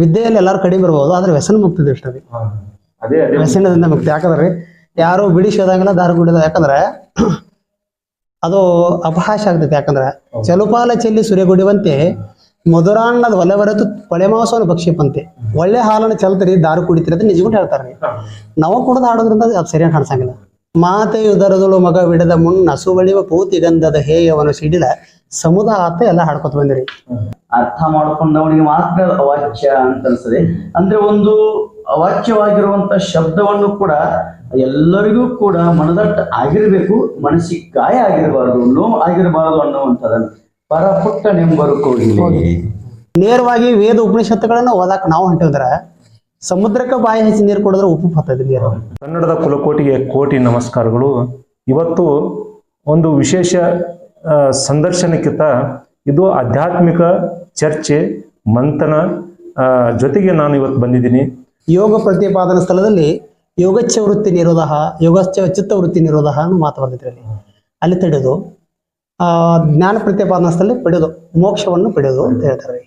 ವಿದ್ಯೆಯಲ್ಲಿ ಎಲ್ಲರೂ ಕಡಿಮೆ ಬರ್ಬೋದು ಆದ್ರೆ ವ್ಯಸನ ಮುಕ್ತಿ. ಇಷ್ಟೇ ವ್ಯಸನದಿಂದ ಮುಕ್ತಿ. ಯಾಕಂದ್ರೆ ಯಾರು ಬಿಡಿ ಸೇದಂಗಿಲ್ಲ ದಾರು ಗುಡಿದ ಯಾಕಂದ್ರೆ ಅದು ಅಪಹಾಶ ಆಗ್ತೈತೆ. ಯಾಕಂದ್ರೆ ಚಲುಪಾಲ ಚೆಲ್ಲಿ ಸುರಿಗುಡಿವಂತೆ ಮಧುರಾನ್ನದ ಒಲೆ ಬರೆತು ಕೊಳೆ ಮಾಂಸವನ್ನು ಭಕ್ಷಿಪಂತೆ ಒಳ್ಳೆ ಹಾಲನ್ನು ಚೆಲ್ತರಿ ದಾರು ಕುಡಿತೀರಿ ಅಂತ ನಿಜಗುಟ್ಟು ಹೇಳ್ತಾರ್ರಿ ಹಾ. ನಾವು ಕುಡಿದು ಹಾಡೋದ್ರಿಂದ ಅದು ಸರಿಯಾಗಿ ಕಾಣಿಸಂಗಿಲ್ಲ. ಮಾತೆ ಉದರದಳು ಮಗ ಬಿಡದ ಮುನ್ನ ಸುವಳಿವ ಪೂತಿ ಗಂಧದ ಹೇಯವನ್ನು ಸಿಡಿಲ ಸಮುದ ಆತ ಎಲ್ಲ ಹಾಡ್ಕೊತ ಬಂದಿರಿ. ಅರ್ಥ ಮಾಡಿಕೊಂಡವನಿಗೆ ಮಾತ್ರ ಅವಾಚ್ಯ ಅಂತ ಅನ್ಸ್ತದೆ ಅಂದ್ರೆ ಒಂದು ಅವಾಚ್ಯವಾಗಿರುವಂತ ಶಬ್ದವನ್ನು ಕೂಡ ಎಲ್ಲರಿಗೂ ಕೂಡ ಮನದಟ್ಟ ಆಗಿರಬೇಕು ಮನಸ್ಸಿಗೆ ಗಾಯ ಆಗಿರಬಾರದು ನೋವು ಆಗಿರಬಾರದು ಅನ್ನುವಂಥದ್ದನ್ನು ಪರಪುಟ್ಟನೆಂಬರು ಕೋಗಿಲೆ. ನೇರವಾಗಿ ವೇದ ಉಪನಿಷತ್ತುಗಳನ್ನು ಓದಾಕ ನಾವು ಹೊಂಟಿದ್ರ ಸಮುದ್ರಕ್ಕೆ ಬಾಯಿ ಹಚ್ಚಿ ನೀರು ಕುಡಿದ್ರೆ ಉಪ್ಪು ಹತ್ತದ ನೀರು. ಕನ್ನಡದ ಕುಲಕೋಟಿಗೆ ಕೋಟಿ ನಮಸ್ಕಾರಗಳು. ಇವತ್ತು ಒಂದು ವಿಶೇಷ ಸಂದರ್ಶನಕ್ಕಿಂತ ಇದು ಆಧ್ಯಾತ್ಮಿಕ ಚರ್ಚೆ ಮಂಥನ ಜೊತೆಗೆ ನಾನು ಇವತ್ತು ಬಂದಿದ್ದೀನಿ. ಯೋಗ ಪ್ರತಿಪಾದನಾ ಸ್ಥಳದಲ್ಲಿ ಯೋಗಚ್ಛ ವೃತ್ತಿ ನಿರೋಧ ಯೋಗಚ್ಛ ಚಿತ್ತ ವೃತ್ತಿ ನಿರೋಧ ಅನ್ನೋ ಮಾತು ಅಲ್ಲಿ ತಡೆದು ಆ ಜ್ಞಾನ ಪ್ರತಿಪಾದನಾ ಸ್ಥಳದಲ್ಲಿ ಪಡೆದು ಮೋಕ್ಷವನ್ನು ಪಡೆದು ಅಂತ ಹೇಳ್ತಾರೆ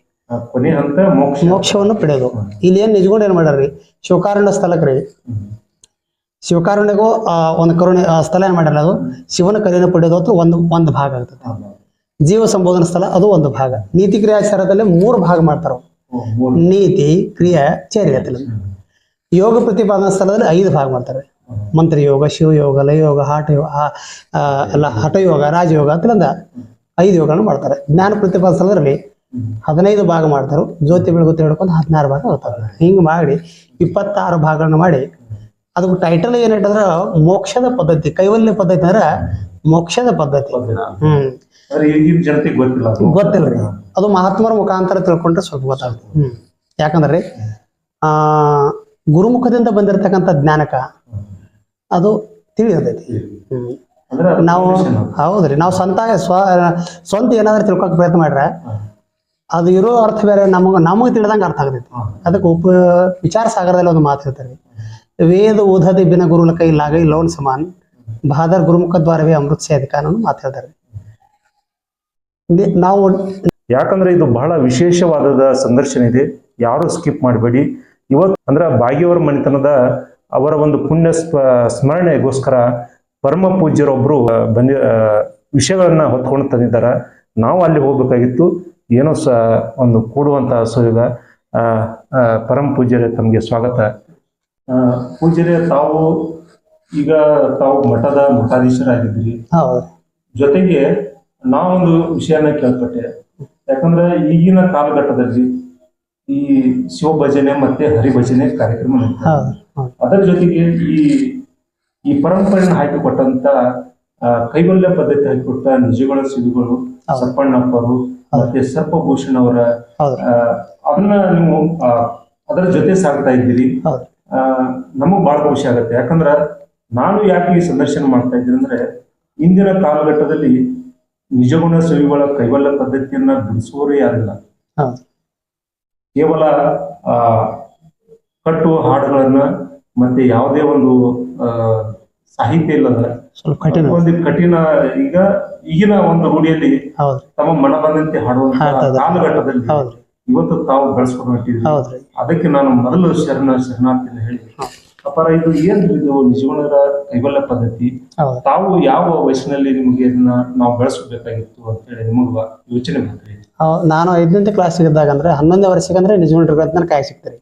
ಮೋಕ್ಷವನ್ನು ಪಡೆಯೋದು ಇಲ್ಲಿ ಏನ್ ನಿಜಗೊಂಡು ಏನ್ ಮಾಡ್ಯಾರ್ರಿ? ಶಿವಕಾರುಣ್ಯ ಸ್ಥಳಕ್ಕೆ ರೀ ಶಿವಕಾರುಣ್ಯಗೂ ಒಂದು ಕರುಣೆ ಸ್ಥಳ ಏನ್ ಮಾಡ್ಯಾರ ಅದು? ಶಿವನ ಕರೆಯನ್ನು ಪಡೆಯೋದು ಅಂತ ಒಂದು ಒಂದು ಭಾಗ ಆಗ್ತದೆ. ಜೀವ ಸಂಬೋಧನಾ ಸ್ಥಳ ಅದು ಒಂದು ಭಾಗ. ನೀತಿ ಕ್ರಿಯಾಚಾರದಲ್ಲಿ ಮೂರು ಭಾಗ ಮಾಡ್ತಾರ ನೀತಿ ಕ್ರಿಯಾ ಚರ್ಯದಲ್ಲಿ ಯೋಗ ಪ್ರತಿಪಾದನಾ ಸ್ಥಳದಲ್ಲಿ ಐದು ಭಾಗ ಮಾಡ್ತಾರೆ. ಮಂತ್ರ ಯೋಗ ಶಿವಯೋಗ ಲಯಯೋಗ ಹಠ ಯೋಗ ಅಲ್ಲ ಹಠಯೋಗ ರಾಜಯೋಗ ಅಂತಂದ ಐದು ಯೋಗಗಳನ್ನು ಮಾಡ್ತಾರೆ. ಜ್ಞಾನ ಪ್ರತಿಪಾದನ ಸ್ಥಳದಲ್ಲಿ ಹದಿನೈದು ಭಾಗ ಮಾಡ್ತಾರೆ ಜ್ಯೋತಿ ಬೆಳಗುತ್ತೆ ಹಿಡ್ಕೊಂಡು ಹದಿನಾರು ಭಾಗ ಹೋಗ್ತಾರೆ ಹಿಂಗೆ ಮಾಡಿ ಇಪ್ಪತ್ತಾರು ಭಾಗಗಳನ್ನು ಮಾಡಿ ಅದಕ್ಕೆ ಟೈಟಲ್ ಏನಿಟ್ಟಂದ್ರೆ ಮೋಕ್ಷದ ಪದ್ಧತಿ ಕೈವಲ್ಯ ಪದ್ಧತಿ ಅಂದ್ರೆ ಮೋಕ್ಷದ ಪದ್ಧತಿ. ಹ್ಮ್. ಗೊತ್ತಿಲ್ಲ ಅದು. ಗೊತ್ತಿಲ್ಲ ರೀ. ಅದು ಮಹಾತ್ಮರ ಮುಖಾಂತರ ತಿಳ್ಕೊಂಡ್ರೆ ಸ್ವಲ್ಪ ಗೊತ್ತಾಗುತ್ತೆ. ಹ್ಮ್. ಯಾಕಂದ್ರೆ ಆ ಗುರುಮುಖದಿಂದ ಬಂದಿರತಕ್ಕಂಥ ಜ್ಞಾನಕ ಅದು ತಿಳಿಯೋದೈತಿ ನಾವು ಹೌದ್ರಿ ನಾವು ಸ್ವಂತ ಸ್ವ ಸ್ವಂತ ಏನಾದ್ರೂ ತಿಳ್ಕೊಕ್ ಪ್ರಯತ್ನ ಮಾಡ್ರೆ ಅದು ಇರೋ ಅರ್ಥ ಬೇರೆ ನಮಗ ನಮಗೆ ತಿಳಿದಂಗೆ ಅರ್ಥ ಆಗ್ತೈತಿ. ಅದಕ್ಕೆ ಉಪ ವಿಚಾರ ಸಾಗರದಲ್ಲಿ ಒಂದು ಮಾತು ಹೇಳ್ತಾರೆ ವೇದ ಓದದೆ ಬಿನ ಗುರುನ ಕೈ ಲಾಗ ಲೋನ್ ಸಮಾನ್. ಬಹಾದರ್ ಗುರುಮುಖ ದ್ವಾರವೇ ಅಮೃತ ಸೇ ಅಧಿಕಾರ ಅನ್ನೋ ಮಾತು ನಾವು ಯಾಕಂದ್ರೆ ಇದು ಬಹಳ ವಿಶೇಷವಾದ ಸಂದರ್ಶನ ಇದೆ. ಯಾರು ಸ್ಕಿಪ್ ಮಾಡಬೇಡಿ. ಇವತ್ತು ಅಂದ್ರೆ ಭಾಗ್ಯವರ ಮನೆತನದ ಅವರ ಒಂದು ಪುಣ್ಯ ಸ್ಮರಣೆಗೋಸ್ಕರ ಪರಮ ಪೂಜ್ಯರೊಬ್ರು ಬಂದಿ ವಿಷಯಗಳನ್ನ ಹೊತ್ಕೊಂಡು ತಂದಿದ್ದಾರೆ. ನಾವು ಅಲ್ಲಿ ಹೋಗ್ಬೇಕಾಗಿತ್ತು. ಏನೋ ಸ, ಒಂದು ಕೂಡುವಂತಹ ಸುಯೋಗ ಪರಮ ಪೂಜ್ಯರೇ ತಮಗೆ ಸ್ವಾಗತ. ಪೂಜ್ಯರೇ, ತಾವು ಈಗ ತಾವು ಮಠದ ಮಠಾಧೀಶರಾಗಿದ್ದೀರಿ. ಹೌದು. ಜೊತೆಗೆ ನಾವೊಂದು ವಿಷಯನ ಕೇಳ್ಪಟ್ಟೆ. ಯಾಕಂದ್ರೆ ಈಗಿನ ಕಾಲಘಟ್ಟದಲ್ಲಿ ಈ ಶಿವ ಭಜನೆ ಮತ್ತೆ ಹರಿಭಜನೆ ಕಾರ್ಯಕ್ರಮ ಅದರ ಜೊತೆಗೆ ಈ ಈ ಪರಂಪರೆಯನ್ನು ಹಾಕಿಕೊಟ್ಟಂತ ಆ, ಕೈವಲ್ಯ ಪದ್ಧತಿ ಹಾಕಿಕೊಟ್ಟ ನಿಜಗಳ ಸಿವಿಗಳು ಸರ್ಪಣ್ಣಪ್ಪರು ಮತ್ತೆ ಸರ್ಪಭೂಷಣ್ ಅವರ ಅದನ್ನ ನೀವು ಅದರ ಜೊತೆ ಸಾಗ್ತಾ ಇದ್ದೀರಿ. ನಮಗ್ ಬಹಳ ಖುಷಿ ಆಗುತ್ತೆ. ಯಾಕಂದ್ರ ನಾನು ಯಾಕೆ ಈ ಸಂದರ್ಶನ ಮಾಡ್ತಾ ಇದ್ದೀನಿ ಅಂದ್ರೆ ಇಂದಿನ ಕಾಲಘಟ್ಟದಲ್ಲಿ ನಿಜಗುಣ ಸವಿಗಳ ಕೈವಲ್ಯ ಪದ್ಧತಿಯನ್ನ ಬಿಡಿಸುವವರೇ ಯಾರಿಲ್ಲ. ಕೇವಲ ಆ ಕಟ್ಟುವ ಹಾಡುಗಳನ್ನ ಮತ್ತೆ ಯಾವುದೇ ಒಂದು ಸಾಹಿತ್ಯ ಇಲ್ಲದ ಒಂದು ಕಠಿಣ ಈಗ ಈಗಿನ ಒಂದು ರೂಢಿಯಲ್ಲಿ ತಮ್ಮ ಮನ ಬಂದಂತೆ ಹಾಡುವಂತಹ. ಕಾಲಘಟ್ಟದಲ್ಲಿ ಇವತ್ತು ತಾವು ಬೆಳೆಸ್ಕೊಂಡು ಹೊಂಟಿದ್ರಿ ಅದಕ್ಕೆ ನಾನು ಮೊದಲು ಶರಣ ಶರಣಾರ್ಥಿ ಹೇಳಿ. ಅಪಾರ ಇದು ಏನ್ರಿ ಇದು ನಿಜಗುಣರ ಕೈವಲ್ಯ ಪದ್ಧತಿ? ತಾವು ಯಾವ ವಯಸ್ಸಿನಲ್ಲಿ ನಿಮಗೆ ಇದನ್ನ ನಾವು ಬೆಳೆಸಬೇಕಾಗಿತ್ತು ಅಂತ ಹೇಳಿ ನಿಮಗ ಯೋಚನೆ ಮಾಡ್ರಿ ನಾನು ಐದನೇ ಕ್ಲಾಸ್ ಇದ್ದಾಗ ಅಂದ್ರೆ ಹನ್ನೊಂದನೇ ವರ್ಷಕ್ಕೆ ಅಂದ್ರೆ ನಿಜಗೊಂಡ್ರಿ ಅಂತ ಕಾಯಿ ಸಿಗ್ತಾರೆ.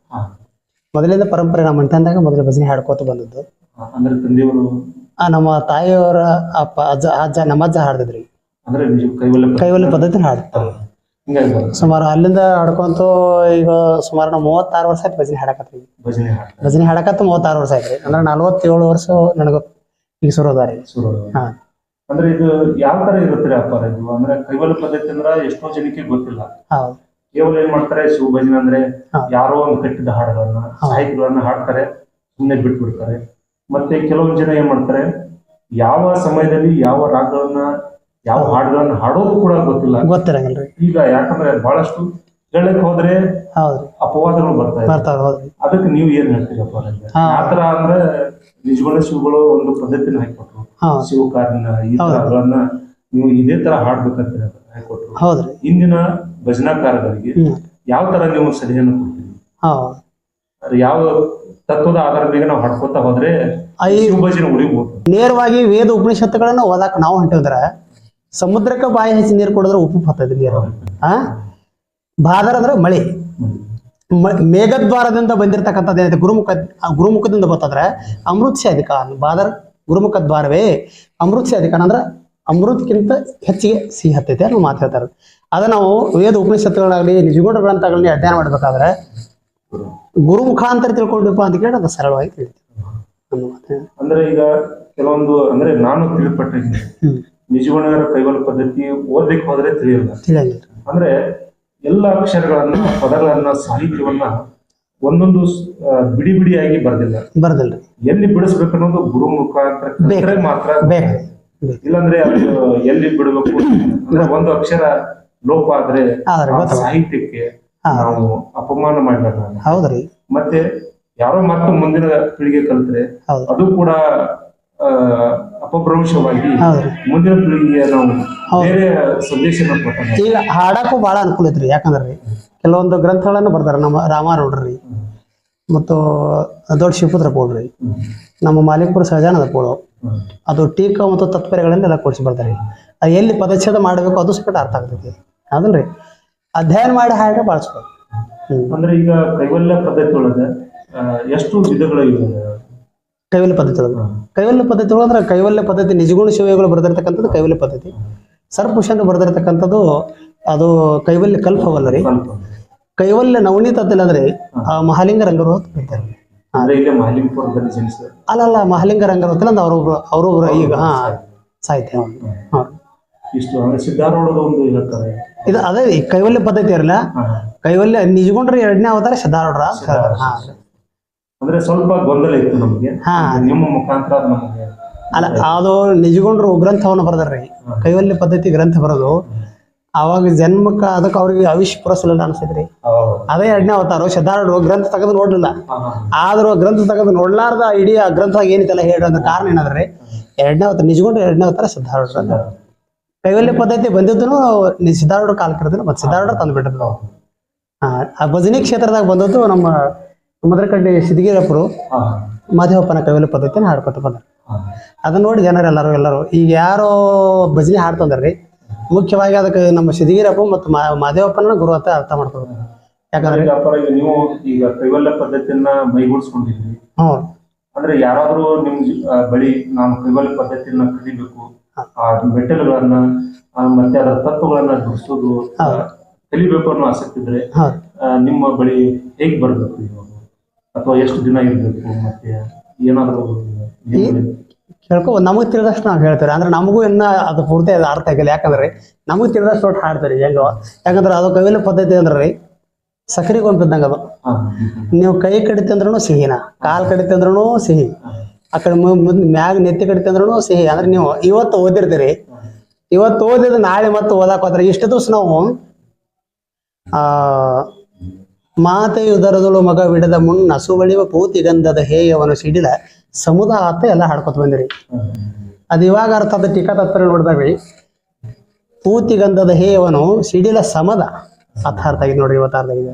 ಮೊದಲಿಂದ ಪರಂಪರೆ ನಮ್ಮ ಮನೆತನದಾಗ ಮೊದಲ ಭಜನೆ ಹಾಡ್ಕೋತ ಬಂದದ್ದು. ಅಂದ್ರೆ ತಂದೆಯವರು? ನಮ್ಮ ತಾಯಿಯವರ ಅಪ್ಪ ಅಜ್ಜ ಅಜ್ಜ ನಮ್ಮ ಅಜ್ಜ ಹಾಡಿದ್ರಿ ಅಂದ್ರೆ ಕೈವಲ್ಯ ಪದ್ಧತಿ ಕೈವಲ್ಯ ಪದ್ಧತಿ ಹಾಡ್ತಾರೆ. ಸುಮಾರು ಅಲ್ಲಿಂದ ಹಾಡ್ಕೊಂತ ಈಗ ಸುಮಾರು ನಾವು ಮೂವತ್ತಾರು ವರ್ಷ ಆಯ್ತು ಭಜನೆ ಹಾಡಕತ್ತೀವಿ ಭಜನೆ ಹಾಡಕತ್ತ ಮೂವತ್ತಾರು ವರ್ಷ ಆಯ್ತು ಅಂದ್ರೆ ನಲವತ್ತೇಳು ವರ್ಷ ನನಗ ಈಗ ಸುರೋದಾರಿ ಸುರ ಹಾ. ಅಂದ್ರೆ ಇದು ಯಾವ ತರ ಇರುತ್ತೆ ಅಪ್ಪಾರ ಇದು? ಅಂದ್ರೆ ಕೈವಲ್ಯ ಪದ್ಧತಿ ಅಂದ್ರೆ ಎಷ್ಟೋ ಜನಕ್ಕೆ ಗೊತ್ತಿಲ್ಲ. ಕೇವಲ ಏನ್ ಮಾಡ್ತಾರೆ ಶಿವ ಭಜನೆ ಅಂದ್ರೆ. ಯಾರೋ ಒಂದು ಕಟ್ಟಿದ ಹಾಡುಗಳನ್ನ ಸಾಹಿತ್ಯಗಳನ್ನ ಹಾಡ್ತಾರೆ ಸುಮ್ಮನೆ ಬಿಟ್ಬಿಡ್ತಾರೆ. ಮತ್ತೆ ಕೆಲವೊಂದು ಜನ ಏನ್ ಮಾಡ್ತಾರೆ ಯಾವ ಸಮಯದಲ್ಲಿ ಯಾವ ರಾಗಗಳನ್ನ ಯಾವ ಹಾಡುಗಳನ್ನ ಹಾಡೋದು ಕೂಡ ಗೊತ್ತಿಲ್ಲ. ಗೊತ್ತಿರಂಗಿಲ್ರಿ ಈಗ ಯಾಕಂದ್ರೆ ಬಹಳಷ್ಟು ಹೇಳಕ್ ಹೋದ್ರೆ ಹೌದ್ರಿ ಅಪವಾದಗಳು ಬರ್ತಾ ಹೌದ್ರಿ ಅದಕ್ಕೆ ನೀವು ಏನ್ ಹೇಳ್ತೀರಪ್ಪ? ಹಾ. ಆತರ ಅಂದ್ರೆ ನಿಜವಾದ ಶಿವಗಳು ಒಂದು ಪದ್ಧತಿನ ಹಾಕಿಕೊಟ್ರು. ಹಾ. ಶಿವಕಾರನ ಈ. ತರಗಳನ್ನ ನೀವು ಇದೇ ತರ ಹಾಡ್ಬೇಕಂತ ಹಾಕೊಟ್ರು ಹೌದ್ರಿ ಇಂದಿನ ಭಜನಾಕಾರರಿಗೆ ಹ್ಮ್. ಯಾವ ತರ ನೀವು ಸಲಹೆಯನ್ನು ಕೊಡ್ತೀರಿ? ಯಾವ ತತ್ವದ ಆಧಾರದ ಮೇಲೆ ನಾವು ಹಾಡ್ಕೊತಾ ಹೋದ್ರೆ ಐ ಉಳಿಬಹುದು ನೇರವಾಗಿ ವೇದ ಉಪನಿಷತ್ತುಗಳನ್ನ ಓದಾಕ ನಾವು ಹೊಂಟಿದ್ರ ಸಮುದ್ರಕ್ಕೆ ಬಾಯಿ ಹಚ್ಚಿ ನೀರು ಕುಡಿದ್ರೆ ಉಪ್ಪು ಹತ್ತೈತಿ ನೀರು. ಆ? ಬಾದರ್ ಅಂದ್ರೆ ಮಳೆ. ಮೇಘದ್ವಾರದಿಂದ ಬಂದಿರತಕ್ಕಂಥದ್ದು ಏನಿದೆ? ಗುರುಮುಖ ಗುರುಮುಖದಿಂದ ಬರ್ತದ್ರೆ ಅಮೃತ್ ಸಾಧಿಕ ಬಾದರ್ ಗುರುಮುಖ ದ್ವಾರವೇ ಅಮೃತ್ ಸಾಧಿಕ ಅಂದ್ರೆ ಅಮೃತಕ್ಕಿಂತ ಹೆಚ್ಚಿಗೆ ಸಿಹಿ ಹತ್ತೈತೆ ಅನ್ನೋ ಮಾತು ಹೇಳ್ತಾರೆ. ಅದ ನಾವು ವೇದ ಉಪನಿಷತ್ತುಗಳಾಗಲಿ ನಿಜಗುಣ ಗ್ರಂಥಗಳನ್ನ ಅಧ್ಯಯನ ಮಾಡ್ಬೇಕಾದ್ರೆ ಗುರುಮುಖ ಅಂತ ತಿಳ್ಕೊಂಡಿಪ್ಪ ಅಂತ ಕೇಳಿ ಅದು ಸರಳವಾಗಿ ತಿಳಿತೀವಿ ಅಂದ್ರೆ ಈಗ ಕೆಲವೊಂದು ಅಂದ್ರೆ ನಾನು ತಿಳಿಪಟ್ಟಿದ್ದೀನಿ ನಿಜಗುಣರ ಕೈಗೊಂಡ ಪದ್ಧತಿ ಓದ್ಲಿಕ್ಕೆ ಹೋದ್ರೆ ತಿಳಿಯಲ್ಲ. ಅಂದ್ರೆ ಎಲ್ಲ ಅಕ್ಷರಗಳನ್ನ ಪದಗಳನ್ನ ಸಾಹಿತ್ಯವನ್ನ ಒಂದೊಂದು ಬಿಡಿ ಬಿಡಿಯಾಗಿ ಬರ್ದಿಲ್ಲ. ಬರ್ದಿಲ್ಲ. ಎಲ್ಲಿ ಬಿಡಿಸ್ಬೇಕು ಅನ್ನೋದು ಗುರು ಮುಖಾಂತರ ಕಲ್ತ್ರೆ ಮಾತ್ರ ಇಲ್ಲಾಂದ್ರೆ ಅದು ಎಲ್ಲಿ ಬಿಡಬೇಕು? ಅಂದ್ರೆ ಒಂದು ಅಕ್ಷರ ಲೋಪ ಆದ್ರೆ ಸಾಹಿತ್ಯಕ್ಕೆ. ನಾವು ಅಪಮಾನ ಹೌದ್ರಿ ಮತ್ತೆ ಯಾರೋ ಮತ್ತೆ ಮುಂದಿನ ಪೀಳಿಗೆ ಕಲ್ತ್ರೆ ಅದು ಕೂಡ ಅಪಭ್ರಂಶವಾಗಿ ಹೌದ್ರಿ. ಮುಂದಿನ ಪೀಳಿಗೆಗೆ ನಾವು ಬೇರೆ ಸಂದೇಶನ ಈಗ ಹಾಡಕ್ಕೂ ಬಹಳ ಅನುಕೂಲ ಐತ್ರಿ. ಯಾಕಂದ್ರೆ ಕೆಲವೊಂದು ಗ್ರಂಥಗಳನ್ನು ಬರ್ತಾರೆ. ನಮ್ಮ ರಾಮಾರೂಢ್ರಿ ಮತ್ತು ದೊಡ್ಡ ಶಿವಪುತ್ರ ಪೋಳ್ರಿ ನಮ್ಮ ಮಾಲಿಕಪುರ ಸಹಜಾನದ ಪೋಳು. ಅದು ಟೀಕ ಮತ್ತು ತತ್ಪರ್ಯಗಳನ್ನೆಲ್ಲ ಕೊಡಿಸಿ ಬರ್ತಾರೆ. ಅದು ಎಲ್ಲಿ ಪದಚ್ಛೇದ ಮಾಡಬೇಕು ಅದು ಸ್ಪಟ ಅರ್ಥ ಆಗ್ತೈತಿ. ಅದನ್ರಿ ಅಧ್ಯಯನ ಮಾಡಿ ಹಾಗೆ ಬಳಸ್ಬೇಕು. ಅಂದ್ರೆ ಈಗ ಕೈವಲ್ಯ ಪದ್ಧತಿ ಒಳಗೆ ಎಷ್ಟು ವಿಧಗಳು ಇವೆ ಕೈವಲ್ಯ ಪದ್ಧತಿ ಕೈವಲ್ಯ ಪದ್ಧತಿ ಅಂದ್ರೆ ಕೈವಲ್ಯ ಪದ್ಧತಿ ನಿಜಗುಣ ಶಿವಗಳು ಬರೆದಿರ್ತಕ್ಕಂಥದ್ದು ಕೈವಲ್ಯ ಪದ್ಧತಿ. ಸರ್ಪುಷನ್ ಬರೆದಿರ್ತಕ್ಕಂಥದ್ದು ಅದು ಕೈವಲ್ಯ ಕಲ್ಪವಲ್ಲ ರೀ. ಕೈವಲ್ಯ ನವನೀತ ಅಂದ್ರೆ ಆ ಮಹಾಲಿಂಗ ರಂಗರು ಬಿಡ್ತಾರೆ. ಅಂದ್ರೆ ಜನಿಸಿದ ಅಲ್ಲಲ್ಲ ಮಹಾಲಿಂಗ ರಂಗರು ಅಂತ ಅವ್ರೊಬ್ರು ಅವ್ರೊಬ್ರು ಈಗ ಹಾ ಸಾಹಿತ್ಯ. ಅಂದ್ರೆ ಇದು ಅದೇ ಕೈವಲ್ಯ ಪದ್ಧತಿ ಇರಲ್ಲ. ಕೈವಲ್ಯ ನಿಜಗೊಂಡ್ರೆ ಎರಡನೇ ಅವತಾರ ಸಿದ್ಧಾರೂಢರ. ಹಾ. ಅಂದ್ರೆ ಸ್ವಲ್ಪ ಗೊಂದಲ ಇತ್ತು ನಮ್ಗೆ. ಹಾ. ನಿಮ್ಮ ಮುಖಾಂತರ ಅದು ನಮಗೆ ಅಲ್ಲ ಅದು ನಿಜಗೊಂಡ್ರು ಗ್ರಂಥವನ್ನು ಬರ್ದಾರ್ರಿ ಕೈವಲ್ಯ ಪದ್ಧತಿ ಗ್ರಂಥ ಬರೋದು ಅವಾಗ ಜನ್ಮಕ್ಕ ಅದಕ್ಕೆ ಅವ್ರಿಗೆ ಅವಿಶ್ ಪುರಸಲಿಲ್ಲ ಅನ್ಸಿದ್ರಿ. ಅದೇ ಎರಡನೇ ಅವತಾರ ಸಿದ್ಧಾರೂಢರು ಗ್ರಂಥ ತೆಗೆದು ನೋಡ್ಲಿಲ್ಲ. ಆದ್ರೂ ಗ್ರಂಥ ತೆಗೆದು ನೋಡ್ಲಾರ್ದ ಇಡೀ ಆ ಗ್ರಂಥ ಏನಿತ್ತಲ್ಲ ಹೇಳೋದ್ ಕಾರಣ ಏನಾದ್ರೆ? ಎರಡನೇ ಅವತಾರ ನಿಜಗೊಂಡ್ರೆ ಎರಡನೇ ಅವತಾರ ಸಿದ್ಧಾರೂಢರು. ಕೈವಲ್ಯ ಪದ್ಧತಿ ಬಂದಿದ್ದನು ಸಿದ್ಧಾರೂಢ ಕಾಲ ಕರೆದ್ರೆ ಮತ್ತೆ ಸಿದ್ಧಾರೂಢ ತಂದು ಬಿಟ್ಟಿದ್ರು ಆ ಭಜನಿ ಕ್ಷೇತ್ರದಾಗ ಬಂದದ್ದು ನಮ್ಮ ಮದರಕಡ್ಡಿ ಸಿದ್ಧಗಿರಪ್ಪರು ಮಾದೇವಪ್ಪನ ಕೈವಲ್ಯ ಪದ್ಧತಿಯನ್ನು ಹಾಡ್ಕೊತ ಬಂದರು. ಅದನ್ನ ನೋಡಿ ಜನರು ಎಲ್ಲರೂ ಎಲ್ಲರೂ ಈಗ ಯಾರೋ ಭಜನೆ ಹಾಡ್ತಂದ್ರಿ ಮುಖ್ಯವಾಗಿ ಅದಕ್ಕೆ ನಮ್ಮ ಸಿದ್ಧಗಿರಪ್ಪ ಮತ್ತು ಮಾದೇವಪ್ಪನ ಗುರು ಅಂತ ಅರ್ಥ ಮಾಡ್ಕೊಬೇಕು ಯಾಕಂದ್ರೆ ನೀವು ಈಗ ಕೈವಲ್ಯ ಪದ್ಧತಿಯನ್ನ ಮೈಗೂಡಿಸ್ಕೊಂಡಿದ್ರಿ. ಹ್ಞೂ ಅಂದ್ರೆ ಯಾರಾದ್ರೂ ನಿಮ್ ಬಳಿ ನಾನು ಕೈವಲ್ಯ ಪದ್ಧತಿಯನ್ನ ಕಲಿಬೇಕು ಆ ಮತ್ತೆ ಅದರ ತತ್ವಗಳನ್ನ ಬಿಡಿಸೋದು ಆ, ಕಲಿಬೇಕು ಅನ್ನೋ ಆಸಕ್ತಿ ಇದ್ರೆ ನಿಮ್ಮ ಬಳಿ ಹೇಗ್ ಬರ್ಬೇಕು ಅಥವಾ ಎಷ್ಟು ದಿನ ಇರಬೇಕು ಮತ್ತೆ ಏನಾದರೂ ಕೇಳ್ಕೊ ನಮಗೆ ತಿಳಿದಷ್ಟು ನಾವು ಹೇಳ್ತಾರೆ ಅಂದ್ರೆ ನಮಗೂ ಇನ್ನ ಅದು ಪೂರ್ತಿ ಅದು ಅರ್ಥ ಆಗಿಲ್ಲ. ಯಾಕಂದ್ರೆ ನಮಗೆ ತಿಳಿದಷ್ಟು ಒಟ್ಟು ಹಾಡ್ತಾರೆ ಹೆಂಗೋ ಯಾಕಂದ್ರೆ ಅದು ಕವಿಲ ಪದ್ಧತಿ ಅಂದ್ರೆ ರೀ ಸಕ್ರೆ ಗೊಂಬಿದ್ದಂಗೆ ಅದು. ನೀವು ಕೈ ಕಡಿತೆ ಅಂದ್ರೂ ಸಿಹಿನ ಕಾಲ್ ಕಡಿತೆ ಅಂದ್ರೂ ಸಿಹಿ. ಆ ಕಡೆ ಮುಂದ್ ಮ್ಯಾಗ ನೆತ್ತಿ ಕಡಿತೆ ಅಂದ್ರೂ ಸಿಹಿ. ಅಂದ್ರೆ ನೀವು ಇವತ್ತು ಓದಿರ್ತೀರಿ. ಇವತ್ತು ಓದಿದ್ರೆ ನಾಳೆ ಮತ್ತೆ ಓದಾಕ್ ಹೋದ್ರೆ ಇಷ್ಟು ದಿವಸ ನಾವು ಆ ಮಾತೆಯು ದರದಳು ಮಗ ಬಿಡದ ಮುನ್ನ ಸುವಳಿವ ಪೂತಿ ಗಂಧದ ಹೇಯವನು ಸಿಡಿಲ ಸಮುದ ಆತ ಎಲ್ಲ ಹಾಡ್ಕೊತ ಬಂದಿರಿ. ಅದು ಇವಾಗ ಅರ್ಥ ಅದ ಟೀಕಾ ತತ್ವ ಪೂತಿ ಗಂಧದ ಹೇಯವನು ಸಿಡಿಲ ಸಮದ ಅರ್ಥ ಅರ್ಥ ಆಗಿದೆ ನೋಡ್ರಿ ಇವತ್ತು ಅರ್ಥ ಆಗಿದೆ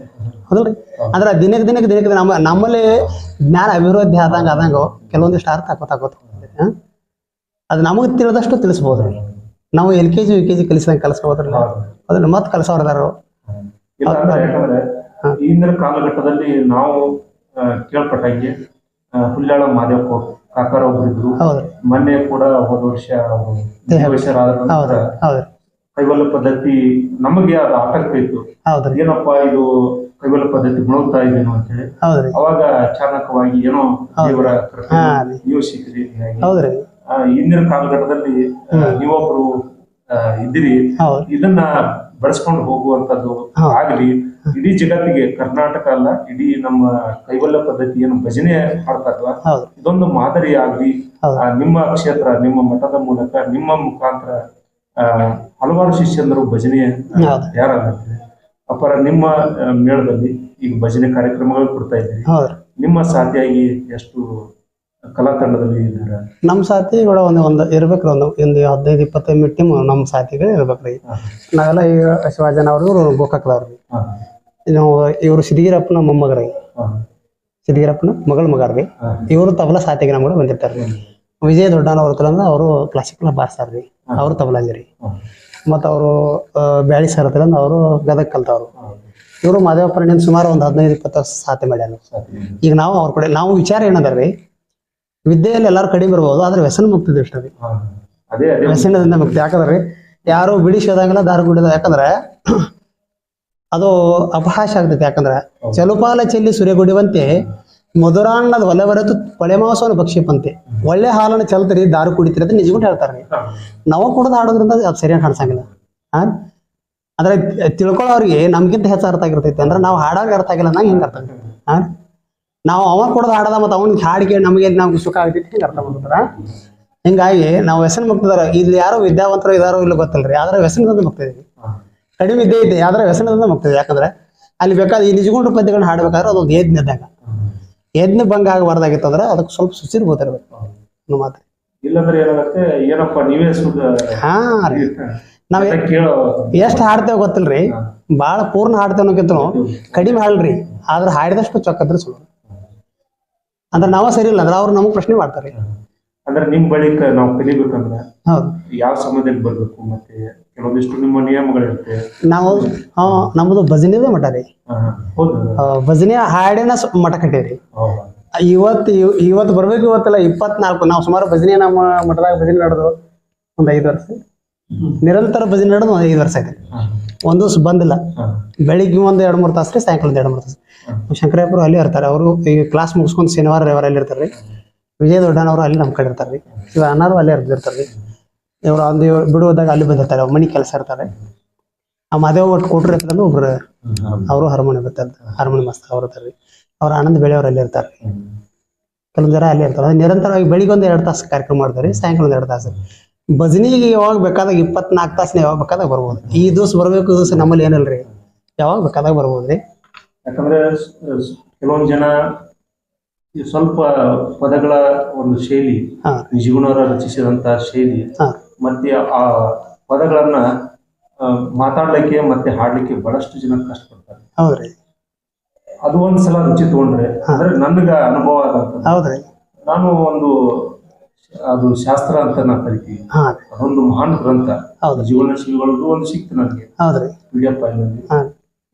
ಹೌದಲ್ರಿ? ಅಂದ್ರೆ ದಿನಕ್ಕೆ ದಿನಕ್ಕೆ ದಿನಕ್ಕೆ ದಿನ ನಮ್ಮ ನಮ್ಮಲ್ಲಿ ಜ್ಞಾನ ಅಭಿವೃದ್ಧಿ ಆದಂಗ ಆದಂಗ ಕೆಲವೊಂದಿಷ್ಟು ಅರ್ಥ ಆಕೋತ ಆಕೋತ? ಅದು ನಮಗೆ ತಿಳಿದಷ್ಟು ತಿಳಿಸ್ಬೋದ್ರಿ. ನಾವು L K G U K G ಕಲಿಸಿದಂಗೆ ಕಲಿಸ್ಕೋಬೋದ್ರಿ ಅದನ್ನ ಮತ್ತೆ ಕಲಿಸೋರ್ದಾರು. ಅಂದ್ರೆ ಕಾಲಘಟ್ಟದಲ್ಲಿ ನಾವು ಕೇಳ್ಪಟ್ಟಂಗೆ ಹುಲ್ಲಾಳ ಹುಲ್ಯಾಳ ಮಾದೇವಪ್ಪ ಕಾಕಾರ ಒಬ್ಬರಿದ್ರು. ಮೊನ್ನೆ ಕೂಡ ಹೋದ ವರ್ಷ ನಂತರ ಹೌದ್ರಿ ಹೌದ್ರಿ ಪದ್ಧತಿ ನಮಗೆ ಅದು ಆತಂಕ ಇತ್ತು. ಏನಪ್ಪಾ ಇದು ಕೈವಲ್ಲ ಪದ್ಧತಿ ಮುಳುಗ್ತಾ ಇದೇನು ಅಂತ ಹೇಳಿ. ಅವಾಗ ಅಚಾನಕವಾಗಿ ಏನೋ ದೇವರ. ನೀವು ಸಿಕ್ಕಿರಿ ಇಂದಿನ ಕಾಲಘಟ್ಟದಲ್ಲಿ ನೀವೊಬ್ರು ಇದ್ದೀರಿ. ಇದನ್ನ ಬೆಳೆಸ್ಕೊಂಡು ಹೋಗುವಂತದ್ದು ಆಗ್ಲಿ ಇಡೀ ಜಗತ್ತಿಗೆ ಕರ್ನಾಟಕ ಅಲ್ಲ ಇಡೀ ನಮ್ಮ ಕೈವಲ್ಯ ಪದ್ಧತಿ ಏನು ಭಜನೆ ಮಾಡ್ತಾ ಇದ್ವಾ ಇದೊಂದು ಮಾದರಿ ಆಗ್ಲಿ ನಿಮ್ಮ ಕ್ಷೇತ್ರ ನಿಮ್ಮ ಮಠದ ಮೂಲಕ ನಿಮ್ಮ ಮುಖಾಂತರ ಆ, ಹಲವಾರು ಶಿಷ್ಯಂದರು ಭಜನೆ. ತಯಾರಾಗುತ್ತೆ ಅಪರ ನಿಮ್ಮ ಮೇಳದಲ್ಲಿ ಈಗ ಭಜನೆ ಕಾರ್ಯಕ್ರಮಗಳು ಕೊಡ್ತಾ ಇದ್ದೀವಿ ನಿಮ್ಮ ಸಾಧ್ಯ ಎಷ್ಟು ಕಲಾ ತಂಡದಲ್ಲಿ ಇದ್ದಾರೆ ನಮ್ಮ ಸಾಥಿಗಳು ಒಂದು ಒಂದು ಇರ್ಬೇಕ್ರಿ ಒಂದು ಒಂದು ಹದಿನೈದು ಇಪ್ಪತ್ತೈದು ಟೀಮ್ ನಮ್ಮ ಸಾಥಿಗಳು ಇರ್ಬೇಕ್ರಿ. ನಾವೆಲ್ಲ ಈಗ ಶಿವಾಜನ ಅವರು ಗೋಕಾಕ್ದವ್ರಿ. ನಾವು ಇವರು ಸಿದ್ಗಿರಪ್ಪನ ಮೊಮ್ಮಗರಿ. ಸಿದ್ಗಿರಪ್ಪನ ಮಗಳ ಮಗಾರ್ರಿ. ರೀ ಇವರು ತಬಲಾ ಸಾಹಿತ್ಯ ಕೂಡ ಬಂದಿರ್ತಾರ್ರಿ ವಿಜಯ ದೊಡ್ಡನವ್ರ ಹತ್ರ ಅಂದ್ರೆ ಅವರು ಕ್ಲಾಸಿಕಲ್ ರೀ. ಅವರು ತಬಲಾಜಿರಿ. ಮತ್ತು ಅವರು ಬ್ಯಾಳಿ ಸರ್ ಹತ್ರ ಅವರು ಗದಗ ಕಲ್ತವ್ರು. ಇವರು ಮಾದೇವಪ್ಪನ ಸುಮಾರು ಒಂದು ಹದಿನೈದು ಇಪ್ಪತ್ತು ವರ್ಷ ಸಾಥೆ ಮಾಡ್ಯಾರ. ಈಗ ನಾವು ಅವ್ರ ಕಡೆ ನಾವು ವಿಚಾರ ಏನದರಿ ವಿದ್ಯೆಯಲ್ಲಿ ಎಲ್ಲರೂ ಕಡಿಮೆ ಬರ್ಬೋದು ಆದ್ರೆ ವ್ಯಸನ ಮುಕ್ತಿ ಅದೇ ವ್ಯಸನದಿಂದ ಮುಕ್ತಿ. ಯಾಕಂದ್ರೆ ಯಾರು ಬಿಡಿಸೋದಾಗಲ್ಲ ದಾರು ಕುಡಿದ ಯಾಕಂದ್ರೆ ಅದು ಅಪಹಾಸ ಆಗ್ತೈತೆ. ಯಾಕಂದ್ರೆ ಚಲುಪಾಲ ಚೆಲ್ಲಿ ಸುರೆಗುಡಿವಂತೆ ಮಧುರಾನ್ನದ ಒಲೆ ಬರತು ಕೊಳೆ ಮಾಂಸವನ್ನು ಭಕ್ಷಿಪಂತೆ ಒಳ್ಳೆ ಹಾಲನ್ನು ಚೆಲ್ತೀರಿ ದಾರು ಕುಡಿತೀರಿ ಅಂತ ನಿಜಗುಂಟು ಹೇಳ್ತಾರೆ ನವ ನಾವು ಆಡೋದ್ರಿಂದ ಹಾಡೋದ್ರಿಂದ ಅದು ಸರಿಯಾಗಿ ಕಾಣಿಸಂಗಿಲ್ಲ. ಹಾ ಅಂದ್ರೆ ತಿಳ್ಕೊಳ್ಳೋರಿಗೆ ನಮ್ಗಿಂತ ಹೆಚ್ಚು ಅರ್ಥ ಆಗಿರ್ತೈತೆ. ಅಂದ್ರೆ ನಾವು ಹಾಡಾಗ ಅರ್ಥ ಆಗಿಲ್ಲ ನಂಗೆ ಹಿಂಗೆ ಅರ್ಥ ಆಗ್ತೈತೆ. ಹಾ ನಾವು ಅವ ಕೊಡೋದು ಹಾಡದ ಮತ್ತು ಅವನ್ ಹಾಡಿಗೆ ನಮಗೆ ನಮ್ಗೆ ಸುಖ ಆಗ್ತೈತಿ ಹಿಂಗೆ ಅರ್ಥ ಮಾಡ್ತಾರ ಹಿಂಗಾಗಿ ನಾವು ವ್ಯಸನ ಮುಕ್ತಿದಾರ ಇಲ್ಲಿ ಯಾರೋ ವಿದ್ಯಾವಂತರು ಇದಾರೋ ಇಲ್ಲ ಗೊತ್ತಲ್ರಿ ಆದ್ರೆ ವ್ಯಸನದಿಂದ ಮುಕ್ತಿದೀವಿ. ಕಡಿಮೆ ಇದ್ದೇ ಇದೆ ಆದ್ರೆ ವ್ಯಸನದಿಂದ ಮುಕ್ತಿದೆ ಯಾಕಂದ್ರೆ ಅಲ್ಲಿ ಬೇಕಾದ್ರೆ ಈ ನಿಜಗುಂಡು ಪದ್ಯಗಳನ್ನ ಹಾಡ್ಬೇಕಾದ್ರೆ ಅದೊಂದು ಯಜ್ಞ ಇದ್ದಾಗ ಯಜ್ಞ ಭಂಗ ಆಗಬಾರ್ದಾಗಿತ್ತು ಅಂದ್ರೆ ಅದಕ್ಕೆ ಸ್ವಲ್ಪ ಸುಚಿರ್ ಗೊತ್ತಿರ್ಬೇಕು ಅನ್ನೋ ಮಾತ್ರ. ಇಲ್ಲಂದ್ರೆ ಏನಾಗತ್ತೆ ಏನಪ್ಪ ನೀವೇ ಸುದ್ದ ಹಾ ರೀ. ನಾವ್ ಎಷ್ಟು ಹಾಡ್ತೇವೆ ಗೊತ್ತಿಲ್ರಿ? ಭಾಳ ಪೂರ್ಣ ಹಾಡ್ತೇವೆ ಅನ್ನೋಕ್ಕಿಂತ ಕಡಿಮೆ ಹಾಡ್ರಿ ಆದ್ರೆ ಹಾಡಿದಷ್ಟು ಚೊಕ್ಕದ್ರೆ ಚಲೋ ಅಂದ್ರೆ ನಾವ ಸರಿ ಇಲ್ಲ ಅಂದ್ರೆ ಅವ್ರು ನಮಗ್ ಪ್ರಶ್ನೆ ಮಾಡ್ತಾರೆ. ಅಂದ್ರೆ ನಿಮ್ ಬಳಿಕ ನಾವು ಕಲಿಬೇಕಂದ್ರೆ ಹೌದು. ಯಾವ ಸಮಯದಲ್ಲಿ ಬರ್ಬೇಕು ಮತ್ತೆ ಕೆಲವೊಂದಿಷ್ಟು ನಿಮ್ಮ ನಿಯಮಗಳಿರುತ್ತೆ. ನಾವು ನಮ್ದು ಭಜನೆದೇ ಮಠ ರೀ ಹೌದು. ಆ, ಭಜನೆ ಹಾಡಿನ ಸ- ಮಠ ಕಟ್ಟೇವ್ರಿ. ಇವತ್ ಇವತ್ತು ಇವ್- ಇವತ್ತು ಬರ್ಬೇಕು ಇವತ್ತಲ್ಲ ಇಪ್ಪತ್ನಾಲ್ಕು ನಾವು ಸುಮಾರು ಭಜನೆ ನಮ್ಮ ಮಠದಾಗ ಭಜನೆ ನಡೆದು ಒಂದ್ ಐದು ವರ್ಷ. ನಿರಂತರ ಭಜನೆ ನಡೆದು ಒಂದು ಐದು ವರ್ಷ ಆಯ್ತು. ಒಂದು ದಿವಸ ಬಂದಿಲ್ಲ. ಬೆಳಿಗ್ಗೆ ಒಂದು ಎರಡು ಮೂರು ತಾಸು ರೀ ಸಾಯಂಕಾಲ ಎರಡು ಮೂರು ತಾಸು. ಶಂಕರಪ್ಪರು ಅಲ್ಲಿ ಇರ್ತಾರೆ. ಅವರು ಈಗ ಕ್ಲಾಸ್ ಮುಗಿಸ್ಕೊಂಡು ಶನಿವಾರ ರವಿವಾರ ಅಲ್ಲಿ ಇರ್ತಾರೆ ರೀ. ವಿಜಯ ದೊಡ್ಡನವರು ಅಲ್ಲಿ ನಮ್ಮ ಕಡೆ ಇರ್ತಾರೆ ರೀ. ಇವ ಅನ್ನೋರು ಅಲ್ಲೇ ಇರ್ತಿರ್ತಾರೆ ರೀ. ಇವರು ಒಂದು ಬಿಡುವುದಾಗ ಅಲ್ಲಿ ಬಂದಿರ್ತಾರೆ. ಅವ್ರ ಮನೆ ಕೆಲಸ ಇರ್ತಾರೆ. ಆ ಮಾದೇವ ಒಟ್ಟು ಕೊಟ್ರು ಇರ್ತಾರೆ ಒಬ್ರು ಅವರು ಹಾರ್ಮೋನಿ ಬರ್ತಾರೆ ಹಾರ್ಮೋನಿ ಮಸ್ತ್ ಅವ್ರು ಇರ್ತಾರೆ ರೀ. ಅವ್ರ ಆನಂದ್ ಬೆಳೆಯವ್ರು ಅಲ್ಲಿ ಇರ್ತಾರೆ ರೀ. ಕೆಲವೊಂದು ಜನ ಅಲ್ಲಿ ಇರ್ತಾರೆ. ನಿರಂತರವಾಗಿ ಬೆಳಿಗ್ಗೆ ಒಂದು ಎರಡು ತಾಸು ಕಾರ್ಯಕ್ರಮ ಮಾಡ್ತಾರೆ ಸಾಯಂಕಾಲ ಒಂದು ಎರಡು ತಾಸು ಭಜನಿಗೆ ಯಾವಾಗ ಬೇಕಾದಾಗ ಇಪ್ಪತ್ನಾಲ್ಕು ತಾಸು ಯಾವಾಗ ಬೇಕಾದಾಗ ಬರ್ಬೋದು. ಈ ದಿವಸ ಬರಬೇಕು ದಿವಸ ನಮ್ಮಲ್ಲಿ ಏನಲ್ರಿ? ಯಾವಾಗ ಬೇಕಾದಾಗ ಬರ್ಬೋದ್ರಿ? ರೀ ಯಾಕಂದ್ರೆ ಕೆಲವೊಂದ್ ಜನ ಈ ಸ್ವಲ್ಪ ಪದಗಳ ಒಂದು ಶೈಲಿ ಹಾ. ನಿಜಗುಣರ ರಚಿಸಿದಂತ ಶೈಲಿ ಹಾ. ಮತ್ತೆ ಆ ಪದಗಳನ್ನ ಆ, ಮಾತಾಡ್ಲಿಕ್ಕೆ ಮತ್ತೆ ಹಾಡ್ಲಿಕ್ಕೆ ಬಹಳಷ್ಟು ಜನ ಕಷ್ಟಪಡ್ತಾರೆ. ಹೌದ್ರಿ. ಅದು ಒಂದ್ಸಲ ರುಚಿ ತಗೊಂಡ್ರೆ ಅಂದ್ರೆ ನನ್ಗ ಅನುಭವ ಆದಂತ ಹೌದ್ರಿ. ನಾನು ಒಂದು ಅದು ಶಾಸ್ತ್ರ ಅಂತ ನಾವು ಕರಿತೀವಿ. ಹಾ ಅದೊಂದು ಮಹಾನ್ ಗ್ರಂಥ. ಹೌದು ಜೀವನ ಶೈಲಿಗಳದ್ದು ಒಂದು ಸಿಕ್ತು ನನಗೆ. ಹೌದ್ರಿ ಪಿ ಡಿ ಎಫ್ ಫೈಲ್ನಲ್ಲಿ ಹಾ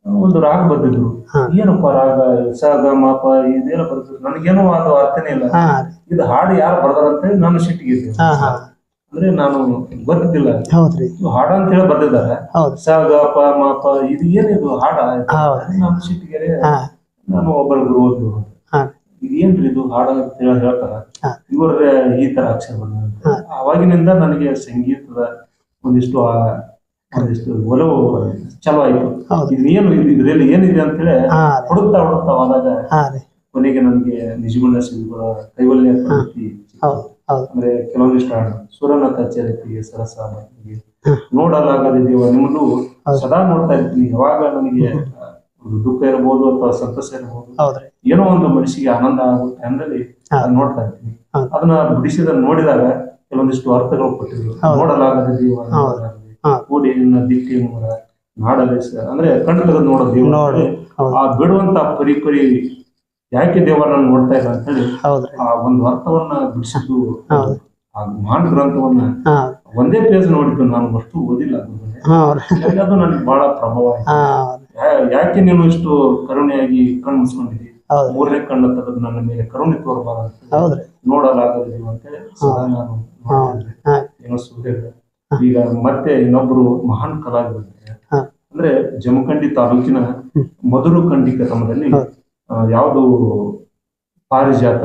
ಒಂದು ರಾಗ ಬರ್ತಿದ್ರು ಹಾ. ಏನಪ್ಪ ರಾಗ? ಸ ಗ ಮಾಪ ಇದೇನೋ ಬರ್ತಿದ್ರು ನನಗೇನೋ ಅದು ಅರ್ಥನೇ ಇಲ್ಲ. ಹಾ ಇದು ಹಾಡು ಯಾರು ಬರ್ದಾರಂತ ನಾನು ಸಿಟ್ಟಿಗೆ ಇದ್ದೆ. ಹಾ ಹಾ. ಅಂದ್ರೆ ನಾನು ಗೊತ್ತಿದ್ದಿಲ್ಲ ಹೌದ್ರಿ ಇದು ಹಾಡ ಅಂತ ಹೇಳಿ ಬರ್ದಿದ್ದಾರೆ. ಹೌದು. ಸ ಗ ಪ ಮಾಪ ಇದು ಏನಿದು ಹಾಡ. ಹೌದು ನಾನು ಸಿಟ್ಟಿಗೆ ಹಾ. ನಾನು ಒಬ್ಬರ ಗುರು ಹಾ. ಇದೇನ್ರಿ ಇದು ಹಾಡ ಅಂತ ಹೇಳಿ ಹೇಳ್ತಾರ. ಇವ್ರ ಈ ತರ ಅಕ್ಷರ ಬಂದ ಅವಾಗಿನಿಂದ ನನಗೆ ಸಂಗೀತದ ಒಂದಿಷ್ಟು ಒಂದಿಷ್ಟು ಒಲವು ಚಲೋ ಆಯ್ತು. ಇದೇನು ಇದ್ರಲ್ಲಿ ಏನಿದೆ ಅಂತ ಹೇಳಿ ಹುಡುಕ್ತಾ ಹುಡುಕ್ತಾ ಹೋದಾಗ ಕೊನೆಗೆ ನನಗೆ ನಿಜಗುಣ ಶಿವಗಳ ಕೈವಲ್ಯ ಅಂದ್ರೆ ಕೆಲವೊಂದಿಷ್ಟು ಹಾಡು ಸುರನಾಥ ಚರಿತ್ರೆಗೆ ಸರಸ. ನೋಡಲಾಗದ ದೇವ ನಿಮ್ಮದು ಸದಾ ನೋಡ್ತಾ ಇರ್ತೀನಿ. ಯಾವಾಗ ನನಗೆ ಒಂದು ದುಃಖ ಇರಬಹುದು ಅಥವಾ ಸಂತಸ ಇರಬಹುದು ಏನೋ ಒಂದು ಮನಸ್ಸಿಗೆ ಆನಂದ ಆಗೋ ಟೈಮ್ನಲ್ಲಿ ನೋಡ್ತಾ ಇರ್ತೀನಿ. ಅದನ್ನ ಬಿಡಿಸಿದ ನೋಡಿದಾಗ ಕೆಲವೊಂದಿಷ್ಟು ಅರ್ಥಗಳು ಕೊಟ್ಟಿದ್ರು. ನೋಡಲಾಗದ ದೇವ. ಕೂಡಿ ದಿಟ್ಟಿ ಮೂಲ ನಾಡಲೆ ಸ- ಅಂದ್ರೆ ಕಣ್ಣು ನೋಡೋದು ನೋಡೋ ದೇವ ಆ ಬಿಡುವಂತ ಪರಿ ಪರಿ ಯಾಕೆ ದೇವರನ್ನ ನೋಡ್ತಾ ಇಲ್ಲ ಅಂತ ಹೇಳಿ ಆ ಒಂದು ಅರ್ಥವನ್ನ ಬಿಡಿಸಿದ್ದು ಆ ಮಾಂಡ ಗ್ರಂಥವನ್ನ ಒಂದೇ ಪೇಜ್ ನೋಡಿದ್ದು ನಾನು ಅಷ್ಟು ಓದಿಲ್ಲ ಅದು ನನಗೆ ಬಹಳ ಪ್ರಭಾವ ಯಾಕೆ ನೀನು ಇಷ್ಟು ಕರುಣೆಯಾಗಿ ಕಣ್ಣು ಮುಚ್ಕೊಂಡಿದ್ದಿ ಹೌದು. ಮೂರನೇ ಕಣ್ಣು ತೆಗೆದು ನನ್ನ ಮೇಲೆ ಕರುಣೆ ತೋರಬಾರದು ಹೌದ್ರಿ. ನೋಡಲಾಗದಿಲ್ಲ ಅಂತೇಳಿ ಸದಾ ನಾನು. ಹಾ. ಏನೋ ಈಗ ಮತ್ತೆ ಇನ್ನೊಬ್ರು ಮಹಾನ್ ಕಲಾವಿದ ಹಾ. ಅಂದ್ರೆ ಜಮಖಂಡಿ ತಾಲೂಕಿನ ಮಧುರು ಖಂಡಿ ಕಥಮದಲ್ಲಿ ಹೌದು. ಆ, ಯಾವುದು ಪಾರಿಜಾತ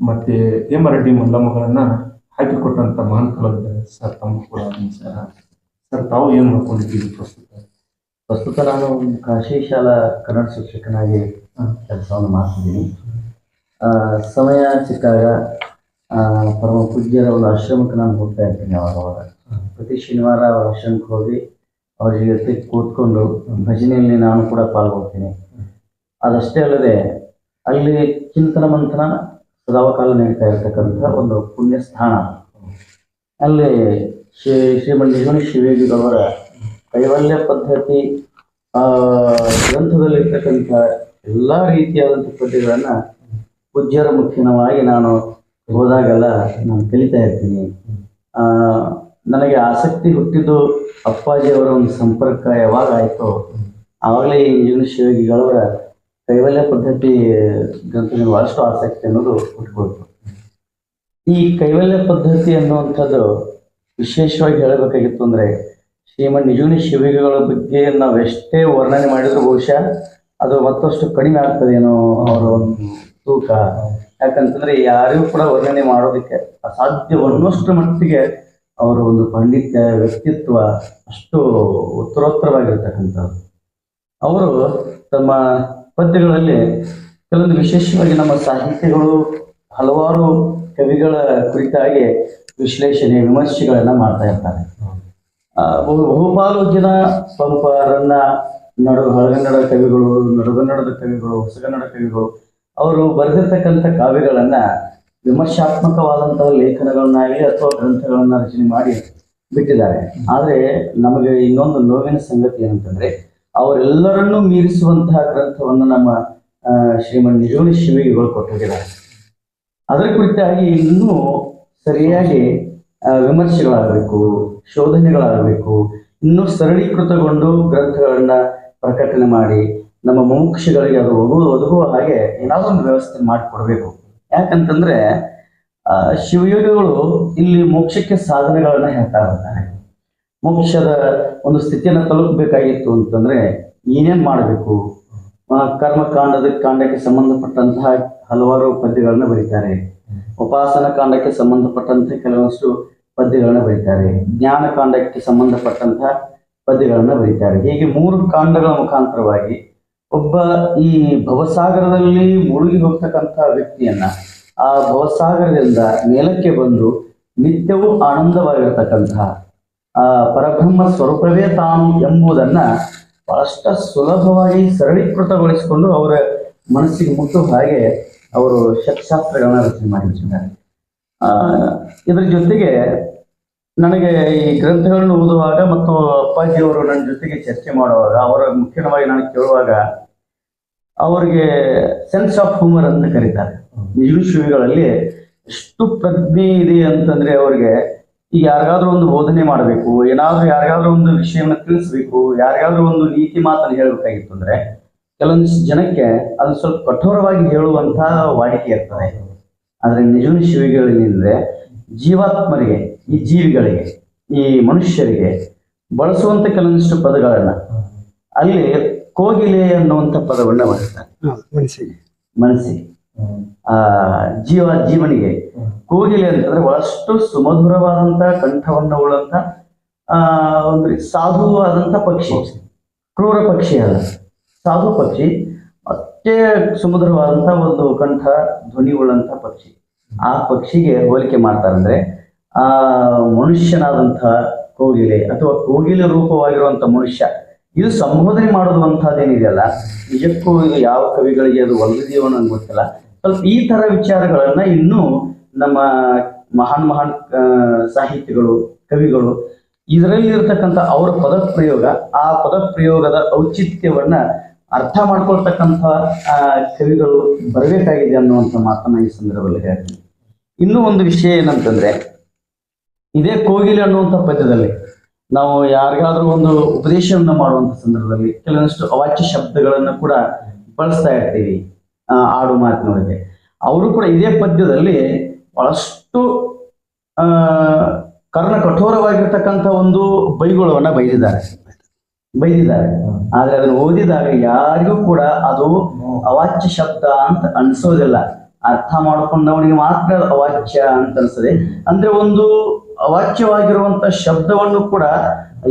ಮತ್ತೆ ಹೇಮರೆಡ್ಡಿ ಮಲ್ಲಮ್ಮಗಳನ್ನ ಹಾಕಿಕೊಟ್ಟಂತ ಮಹಾನ್ ಕಲಾವಿದ ಸರ್ ತಮ್ಮ ಕೂಡ ಸರ್. ಸರ್ ತಾವು ಏನ್ ಮಾಡ್ಕೊಂಡಿದ್ದೀವಿ ಪ್ರಸ್ತುತ? ಪ್ರಸ್ತುತ ನಾನು ಕಾಶಿ ಶಾಲಾ ಕನ್ನಡ ಶಿಕ್ಷಕನಾಗಿ ಕೆಲಸವನ್ನು ಮಾಡ್ತಿದ್ದೀನಿ ಸಮಯ ಸಿಕ್ಕಾಗ ಪರಮ ಪೂಜ್ಯರ ಒಂದು ಆಶ್ರಮಕ್ಕೆ ನಾನು ಹೋಗ್ತಾ ಇರ್ತೀನಿ ಅವಾಗ ಪ್ರತಿ ಶನಿವಾರ ಅವರ ಆಶ್ರಮಕ್ಕೆ ಹೋಗಿ ಅವ್ರ ಜೊತೆ ಕೂತ್ಕೊಂಡು ಭಜನೆಯಲ್ಲಿ ನಾನು ಕೂಡ ಪಾಲ್ಗೊಳ್ತೀನಿ. ಅದಷ್ಟೇ ಅಲ್ಲದೆ, ಅಲ್ಲಿ ಚಿಂತನ ಮಂಥನ ಸದಾವಕಾಲ ನೀಡ್ತಾ ಇರತಕ್ಕಂಥ ಒಂದು ಪುಣ್ಯ ಸ್ಥಾನ ಅಲ್ಲಿ ಶ್ರೀ, ಶ್ರೀಮಂತ ಶಿವೇಜಿಗಳವರ ಕೈವಲ್ಯ ಪದ್ಧತಿ ಗ್ರಂಥದಲ್ಲಿರ್ತಕ್ಕಂಥ ಎಲ್ಲಾ ರೀತಿಯಾದಂಥ ಪದ್ಯಗಳನ್ನ ಪೂಜ್ಯರ ಮುಖ್ಯನವಾಗಿ ನಾನು ಹೋದಾಗೆಲ್ಲ ನಾನು ಕಲಿತಾ ಇರ್ತೀನಿ. ಆ, ನನಗೆ ಆಸಕ್ತಿ ಹುಟ್ಟಿದ್ದು ಅಪ್ಪಾಜಿಯವರ ಒಂದು ಸಂಪರ್ಕ ಯಾವಾಗ ಆಯ್ತೋ ಆವಾಗಲೇ ಈ ಇಂಜಿನ ಶಿವಗಿಗಳವರ ಕೈವಲ್ಯ ಪದ್ಧತಿ ಗ್ರಂಥದಲ್ಲಿ ಬಹಳಷ್ಟು ಆಸಕ್ತಿ ಅನ್ನೋದು ಹುಟ್ಟಬಹುದು ಈ ಕೈವಲ್ಯ ಪದ್ಧತಿ ಅನ್ನುವಂಥದ್ದು ವಿಶೇಷವಾಗಿ ಹೇಳಬೇಕಾಗಿತ್ತು ಅಂದ್ರೆ ಶ್ರೀಮನ್ ನಿಜುನಿ ಶಿವಿಗಳ ಬಗ್ಗೆ ನಾವು ಎಷ್ಟೇ ವರ್ಣನೆ ಮಾಡಿದ್ರು ಬಹುಶಃ ಅದು ಮತ್ತಷ್ಟು ಕಡಿಮೆ ಆಗ್ತದೇನೋ ಅವರ ಒಂದು ತೂಕ. ಯಾಕಂತಂದ್ರೆ ಯಾರಿಗೂ ಕೂಡ ವರ್ಣನೆ ಮಾಡೋದಕ್ಕೆ ಅಸಾಧ್ಯ ಅಸಾಧ್ಯವನ್ನಷ್ಟು ಮಟ್ಟಿಗೆ ಅವರ ಒಂದು ಪಾಂಡಿತ್ಯ ವ್ಯಕ್ತಿತ್ವ ಅಷ್ಟು ಉತ್ತರೋತ್ತರವಾಗಿರ್ತಕ್ಕಂಥದ್ದು. ಅವರು ತಮ್ಮ ಪದ್ಯಗಳಲ್ಲಿ ಕೆಲವೊಂದು ವಿಶೇಷವಾಗಿ ನಮ್ಮ ಸಾಹಿತ್ಯಗಳು ಹಲವಾರು ಕವಿಗಳ ಕುರಿತಾಗಿ ವಿಶ್ಲೇಷಣೆ, ವಿಮರ್ಶೆಗಳನ್ನ ಮಾಡ್ತಾ ಇರ್ತಾರೆ. ಬಹುಪಾಲು ಜನ ಪಂಪ, ರನ್ನ ನಡು ಹಳಗನ್ನಡ ಕವಿಗಳು, ನಡುಗನ್ನಡದ ಕವಿಗಳು, ಹೊಸಗನ್ನಡ ಕವಿಗಳು, ಅವರು ಬರೆದಿರ್ತಕ್ಕಂಥ ಕಾವ್ಯಗಳನ್ನ ವಿಮರ್ಶಾತ್ಮಕವಾದಂತಹ ಲೇಖನಗಳನ್ನಾಗಲಿ ಅಥವಾ ಗ್ರಂಥಗಳನ್ನ ರಚನೆ ಮಾಡಿ ಬಿಟ್ಟಿದ್ದಾರೆ. ಆದರೆ ನಮಗೆ ಇನ್ನೊಂದು ನೋವಿನ ಸಂಗತಿ ಏನಂತಂದ್ರೆ, ಅವರೆಲ್ಲರನ್ನೂ ಮೀರಿಸುವಂತಹ ಗ್ರಂಥವನ್ನು ನಮ್ಮ ಶ್ರೀಮನ್ ನಿಜೋಣಿ ಶಿವಿಗಳು ಕೊಟ್ಟಿದ್ದಾರೆ. ಅದರ ಕುರಿತಾಗಿ ಇನ್ನೂ ಸರಿಯಾಗಿ ವಿಮರ್ಶೆಗಳಾಗಬೇಕು, ಶೋಧನೆಗಳಾಗಬೇಕು, ಇನ್ನೂ ಸರಳೀಕೃತಗೊಂಡು ಗ್ರಂಥಗಳನ್ನ ಪ್ರಕಟಣೆ ಮಾಡಿ ನಮ್ಮ ಮುಮುಕ್ಷಗಳಿಗೆ ಅದು ಒದಗು ಒದಗುವ ಹಾಗೆ ಏನಾದರೂ ಒಂದು ವ್ಯವಸ್ಥೆ ಮಾಡಿಕೊಡ್ಬೇಕು. ಯಾಕಂತಂದ್ರೆ ಆ, ಶಿವಯೋಗಿಗಳು ಇಲ್ಲಿ ಮೋಕ್ಷಕ್ಕೆ ಸಾಧನೆಗಳನ್ನ ಹೇಳ್ತಾ ಇರ್ತಾರೆ. ಮೋಕ್ಷದ ಒಂದು ಸ್ಥಿತಿಯನ್ನು ತಲುಪಬೇಕಾಗಿತ್ತು ಅಂತಂದ್ರೆ ಏನೇನ್ ಮಾಡಬೇಕು? ಕರ್ಮಕಾಂಡದ ಕಾಂಡಕ್ಕೆ ಸಂಬಂಧಪಟ್ಟಂತಹ ಹಲವಾರು ಪದ್ಯಗಳನ್ನ ಬರೀತಾರೆ. ಉಪಾಸನ ಕಾಂಡಕ್ಕೆ ಸಂಬಂಧಪಟ್ಟಂತಹ ಕೆಲವಷ್ಟು ಪದ್ಯಗಳನ್ನ ಬರೀತಾರೆ. ಜ್ಞಾನ ಕಾಂಡಕ್ಕೆ ಸಂಬಂಧಪಟ್ಟಂತಹ ಪದ್ಯಗಳನ್ನ ಬರೀತಾರೆ. ಹೀಗೆ ಮೂರು ಕಾಂಡಗಳ ಮುಖಾಂತರವಾಗಿ ಒಬ್ಬ ಈ ಭವಸಾಗರದಲ್ಲಿ ಮುಳುಗಿ ಹೋಗ್ತಕ್ಕಂಥ ವ್ಯಕ್ತಿಯನ್ನ ಆ ಭವಸಾಗರದಿಂದ ಮೇಲಕ್ಕೆ ಬಂದು ನಿತ್ಯವೂ ಆನಂದವಾಗಿರ್ತಕ್ಕಂತಹ ಆ ಪರಬ್ರಹ್ಮ ಸ್ವರೂಪವೇ ತಾನು ಎಂಬುದನ್ನ ಬಹಳಷ್ಟು ಸುಲಭವಾಗಿ ಸರಳೀಕೃತಗೊಳಿಸಿಕೊಂಡು ಅವರ ಮನಸ್ಸಿಗೆ ಮುಟ್ಟುವ ಹಾಗೆ ಅವರು ಶಕ್ಶಾಸ್ತ್ರಗಳನ್ನ ರಚನೆ ಮಾಡಿದ್ದಾರೆ. ಇದರ ಜೊತೆಗೆ ನನಗೆ ಈ ಗ್ರಂಥಗಳನ್ನು ಓದುವಾಗ ಮತ್ತು ಅಪ್ಪಾಜಿಯವರು ನನ್ನ ಜೊತೆಗೆ ಚರ್ಚೆ ಮಾಡುವಾಗ, ಅವರ ಮುಖ್ಯವಾಗಿ ನಾನು ಕೇಳುವಾಗ, ಅವರಿಗೆ ಸೆನ್ಸ್ ಆಫ್ ಹ್ಯೂಮರ್ ಅಂತ ಕರೀತಾರೆ. ಶಿವಿಗಳಲ್ಲಿ ಎಷ್ಟು ಪ್ರಜ್ಞೆ ಇದೆ ಅಂತಂದ್ರೆ ಅವರಿಗೆ ಈಗ ಯಾರಿಗಾದ್ರೂ ಒಂದು ಬೋಧನೆ ಮಾಡಬೇಕು, ಏನಾದ್ರೂ ಯಾರಿಗಾದ್ರೂ ಒಂದು ವಿಷಯವನ್ನು ತಿಳಿಸ್ಬೇಕು, ಯಾರಿಗಾದ್ರೂ ಒಂದು ನೀತಿ ಮಾತನ್ನು ಹೇಳ್ಬೇಕಾಗಿತ್ತು ಅಂದ್ರೆ ಕೆಲವೊಂದಿಷ್ಟು ಜನಕ್ಕೆ ಅದು ಸ್ವಲ್ಪ ಕಠೋರವಾಗಿ ಹೇಳುವಂತಹ ವಾಡಿಕೆ ಇರ್ತದೆ. ಆದ್ರೆ ನಿಜವೂ ಶಿವಿಗಳಿಂದ ಜೀವಾತ್ಮರಿಗೆ, ಈ ಜೀವಿಗಳಿಗೆ, ಈ ಮನುಷ್ಯರಿಗೆ ಬಳಸುವಂತ ಕೆಲವೊಂದಿಷ್ಟು ಪದಗಳನ್ನ ಅಲ್ಲಿ ಕೋಗಿಲೆ ಅನ್ನುವಂತ ಪದವನ್ನ ಬಳಸ್ತಾರೆ. ಮನಸ್ಸಿ ಮನಸ್ಸಿಗೆ. ಮನಸ್ಸಿಗೆ. ಆ ಜೀವ ಜೀವನಿಗೆ. ಕೋಗಿಲೆ ಅಂತಂದ್ರೆ ಬಹಳಷ್ಟು ಸುಮಧುರವಾದಂತ ಕಂಠವನ್ನು ಉಳ್ಳಂತ ಆ ಒಂದು ಸಾಧುವಾದಂತ ಪಕ್ಷಿ. ಕ್ರೂರ ಪಕ್ಷಿ ಅಲ್ಲ. ಸಾಧು ಪಕ್ಷಿ ಅಷ್ಟೇ ಸುಮಧುರವಾದಂತ ಒಂದು ಕಂಠ ಧ್ವನಿ ಉಳ್ಳಂತ ಪಕ್ಷಿ. ಆ ಪಕ್ಷಿಗೆ ಹೋಲಿಕೆ ಮಾಡ್ತಾರಂದ್ರೆ ಆ ಮನುಷ್ಯನಾದಂತಹ ಕೋಗಿಲೆ ಅಥವಾ ಕೋಗಿಲೆ ರೂಪವಾಗಿರುವಂತ ಮನುಷ್ಯ, ಇದು ಸಂಬೋಧನೆ ಮಾಡುವಂತಹದ್ದೇನಿದೆಯಲ್ಲ ನಿಜಕ್ಕೂ ಇದು ಯಾವ ಕವಿಗಳಿಗೆ ಅದು ಒಲಿದೆಯೋ ನನಗೆ ಗೊತ್ತಿಲ್ಲ. ಸ್ವಲ್ಪ ಈ ತರ ವಿಚಾರಗಳನ್ನ ಇನ್ನೂ ನಮ್ಮ ಮಹಾನ್ ಮಹಾನ್ ಸಾಹಿತ್ಯಗಳು, ಕವಿಗಳು ಇದರಲ್ಲಿ ಇರ್ತಕ್ಕಂಥ ಅವರ ಪದ ಪ್ರಯೋಗ ಆ ಪದ ಪ್ರಯೋಗದ ಔಚಿತ್ಯವನ್ನ ಅರ್ಥ ಮಾಡ್ಕೊಳ್ತಕ್ಕಂಥ ಕವಿಗಳು ಬರಬೇಕಾಗಿದೆ ಅನ್ನುವಂಥ ಮಾತನ್ನ ಈ ಸಂದರ್ಭದಲ್ಲಿ ಹೇಳ್ತೀನಿ. ಇನ್ನೂ ಒಂದು ವಿಷಯ ಏನಂತಂದ್ರೆ ಇದೇ ಕೋಗಿಲೆ ಅನ್ನುವಂಥ ಪದ್ಯದಲ್ಲಿ ನಾವು ಯಾರಿಗಾದ್ರೂ ಒಂದು ಉಪದೇಶವನ್ನು ಮಾಡುವಂಥ ಸಂದರ್ಭದಲ್ಲಿ ಕೆಲವೊಂದಷ್ಟು ಅವಾಚ್ಯ ಶಬ್ದಗಳನ್ನು ಕೂಡ ಬಳಸ್ತಾ ಇರ್ತೀವಿ ಆಡು ಮಾತಿನವರಿಗೆ ಅವರು ಕೂಡ ಇದೇ ಪದ್ಯದಲ್ಲಿ ಬಹಳಷ್ಟು ಕರ್ಣ ಕಠೋರವಾಗಿರ್ತಕ್ಕಂಥ ಒಂದು ಬೈಗುಳವನ್ನ ಬೈದಿದ್ದಾರೆ. ಬೈದಿದ್ದಾರೆ. ಆದ್ರೆ ಅದನ್ನು ಓದಿದಾಗ ಯಾರಿಗೂ ಕೂಡ ಅದು ಅವಾಚ್ಯ ಶಬ್ದ ಅಂತ ಅನ್ಸೋದಿಲ್ಲ. ಅರ್ಥ ಮಾಡ್ಕೊಂಡವನಿಗೆ ಮಾತ್ರ ಅವಾಚ್ಯ ಅಂತ ಅನ್ಸದೆ. ಅಂದ್ರೆ ಒಂದು ಅವಾಚ್ಯವಾಗಿರುವಂತ ಶಬ್ದವನ್ನು ಕೂಡ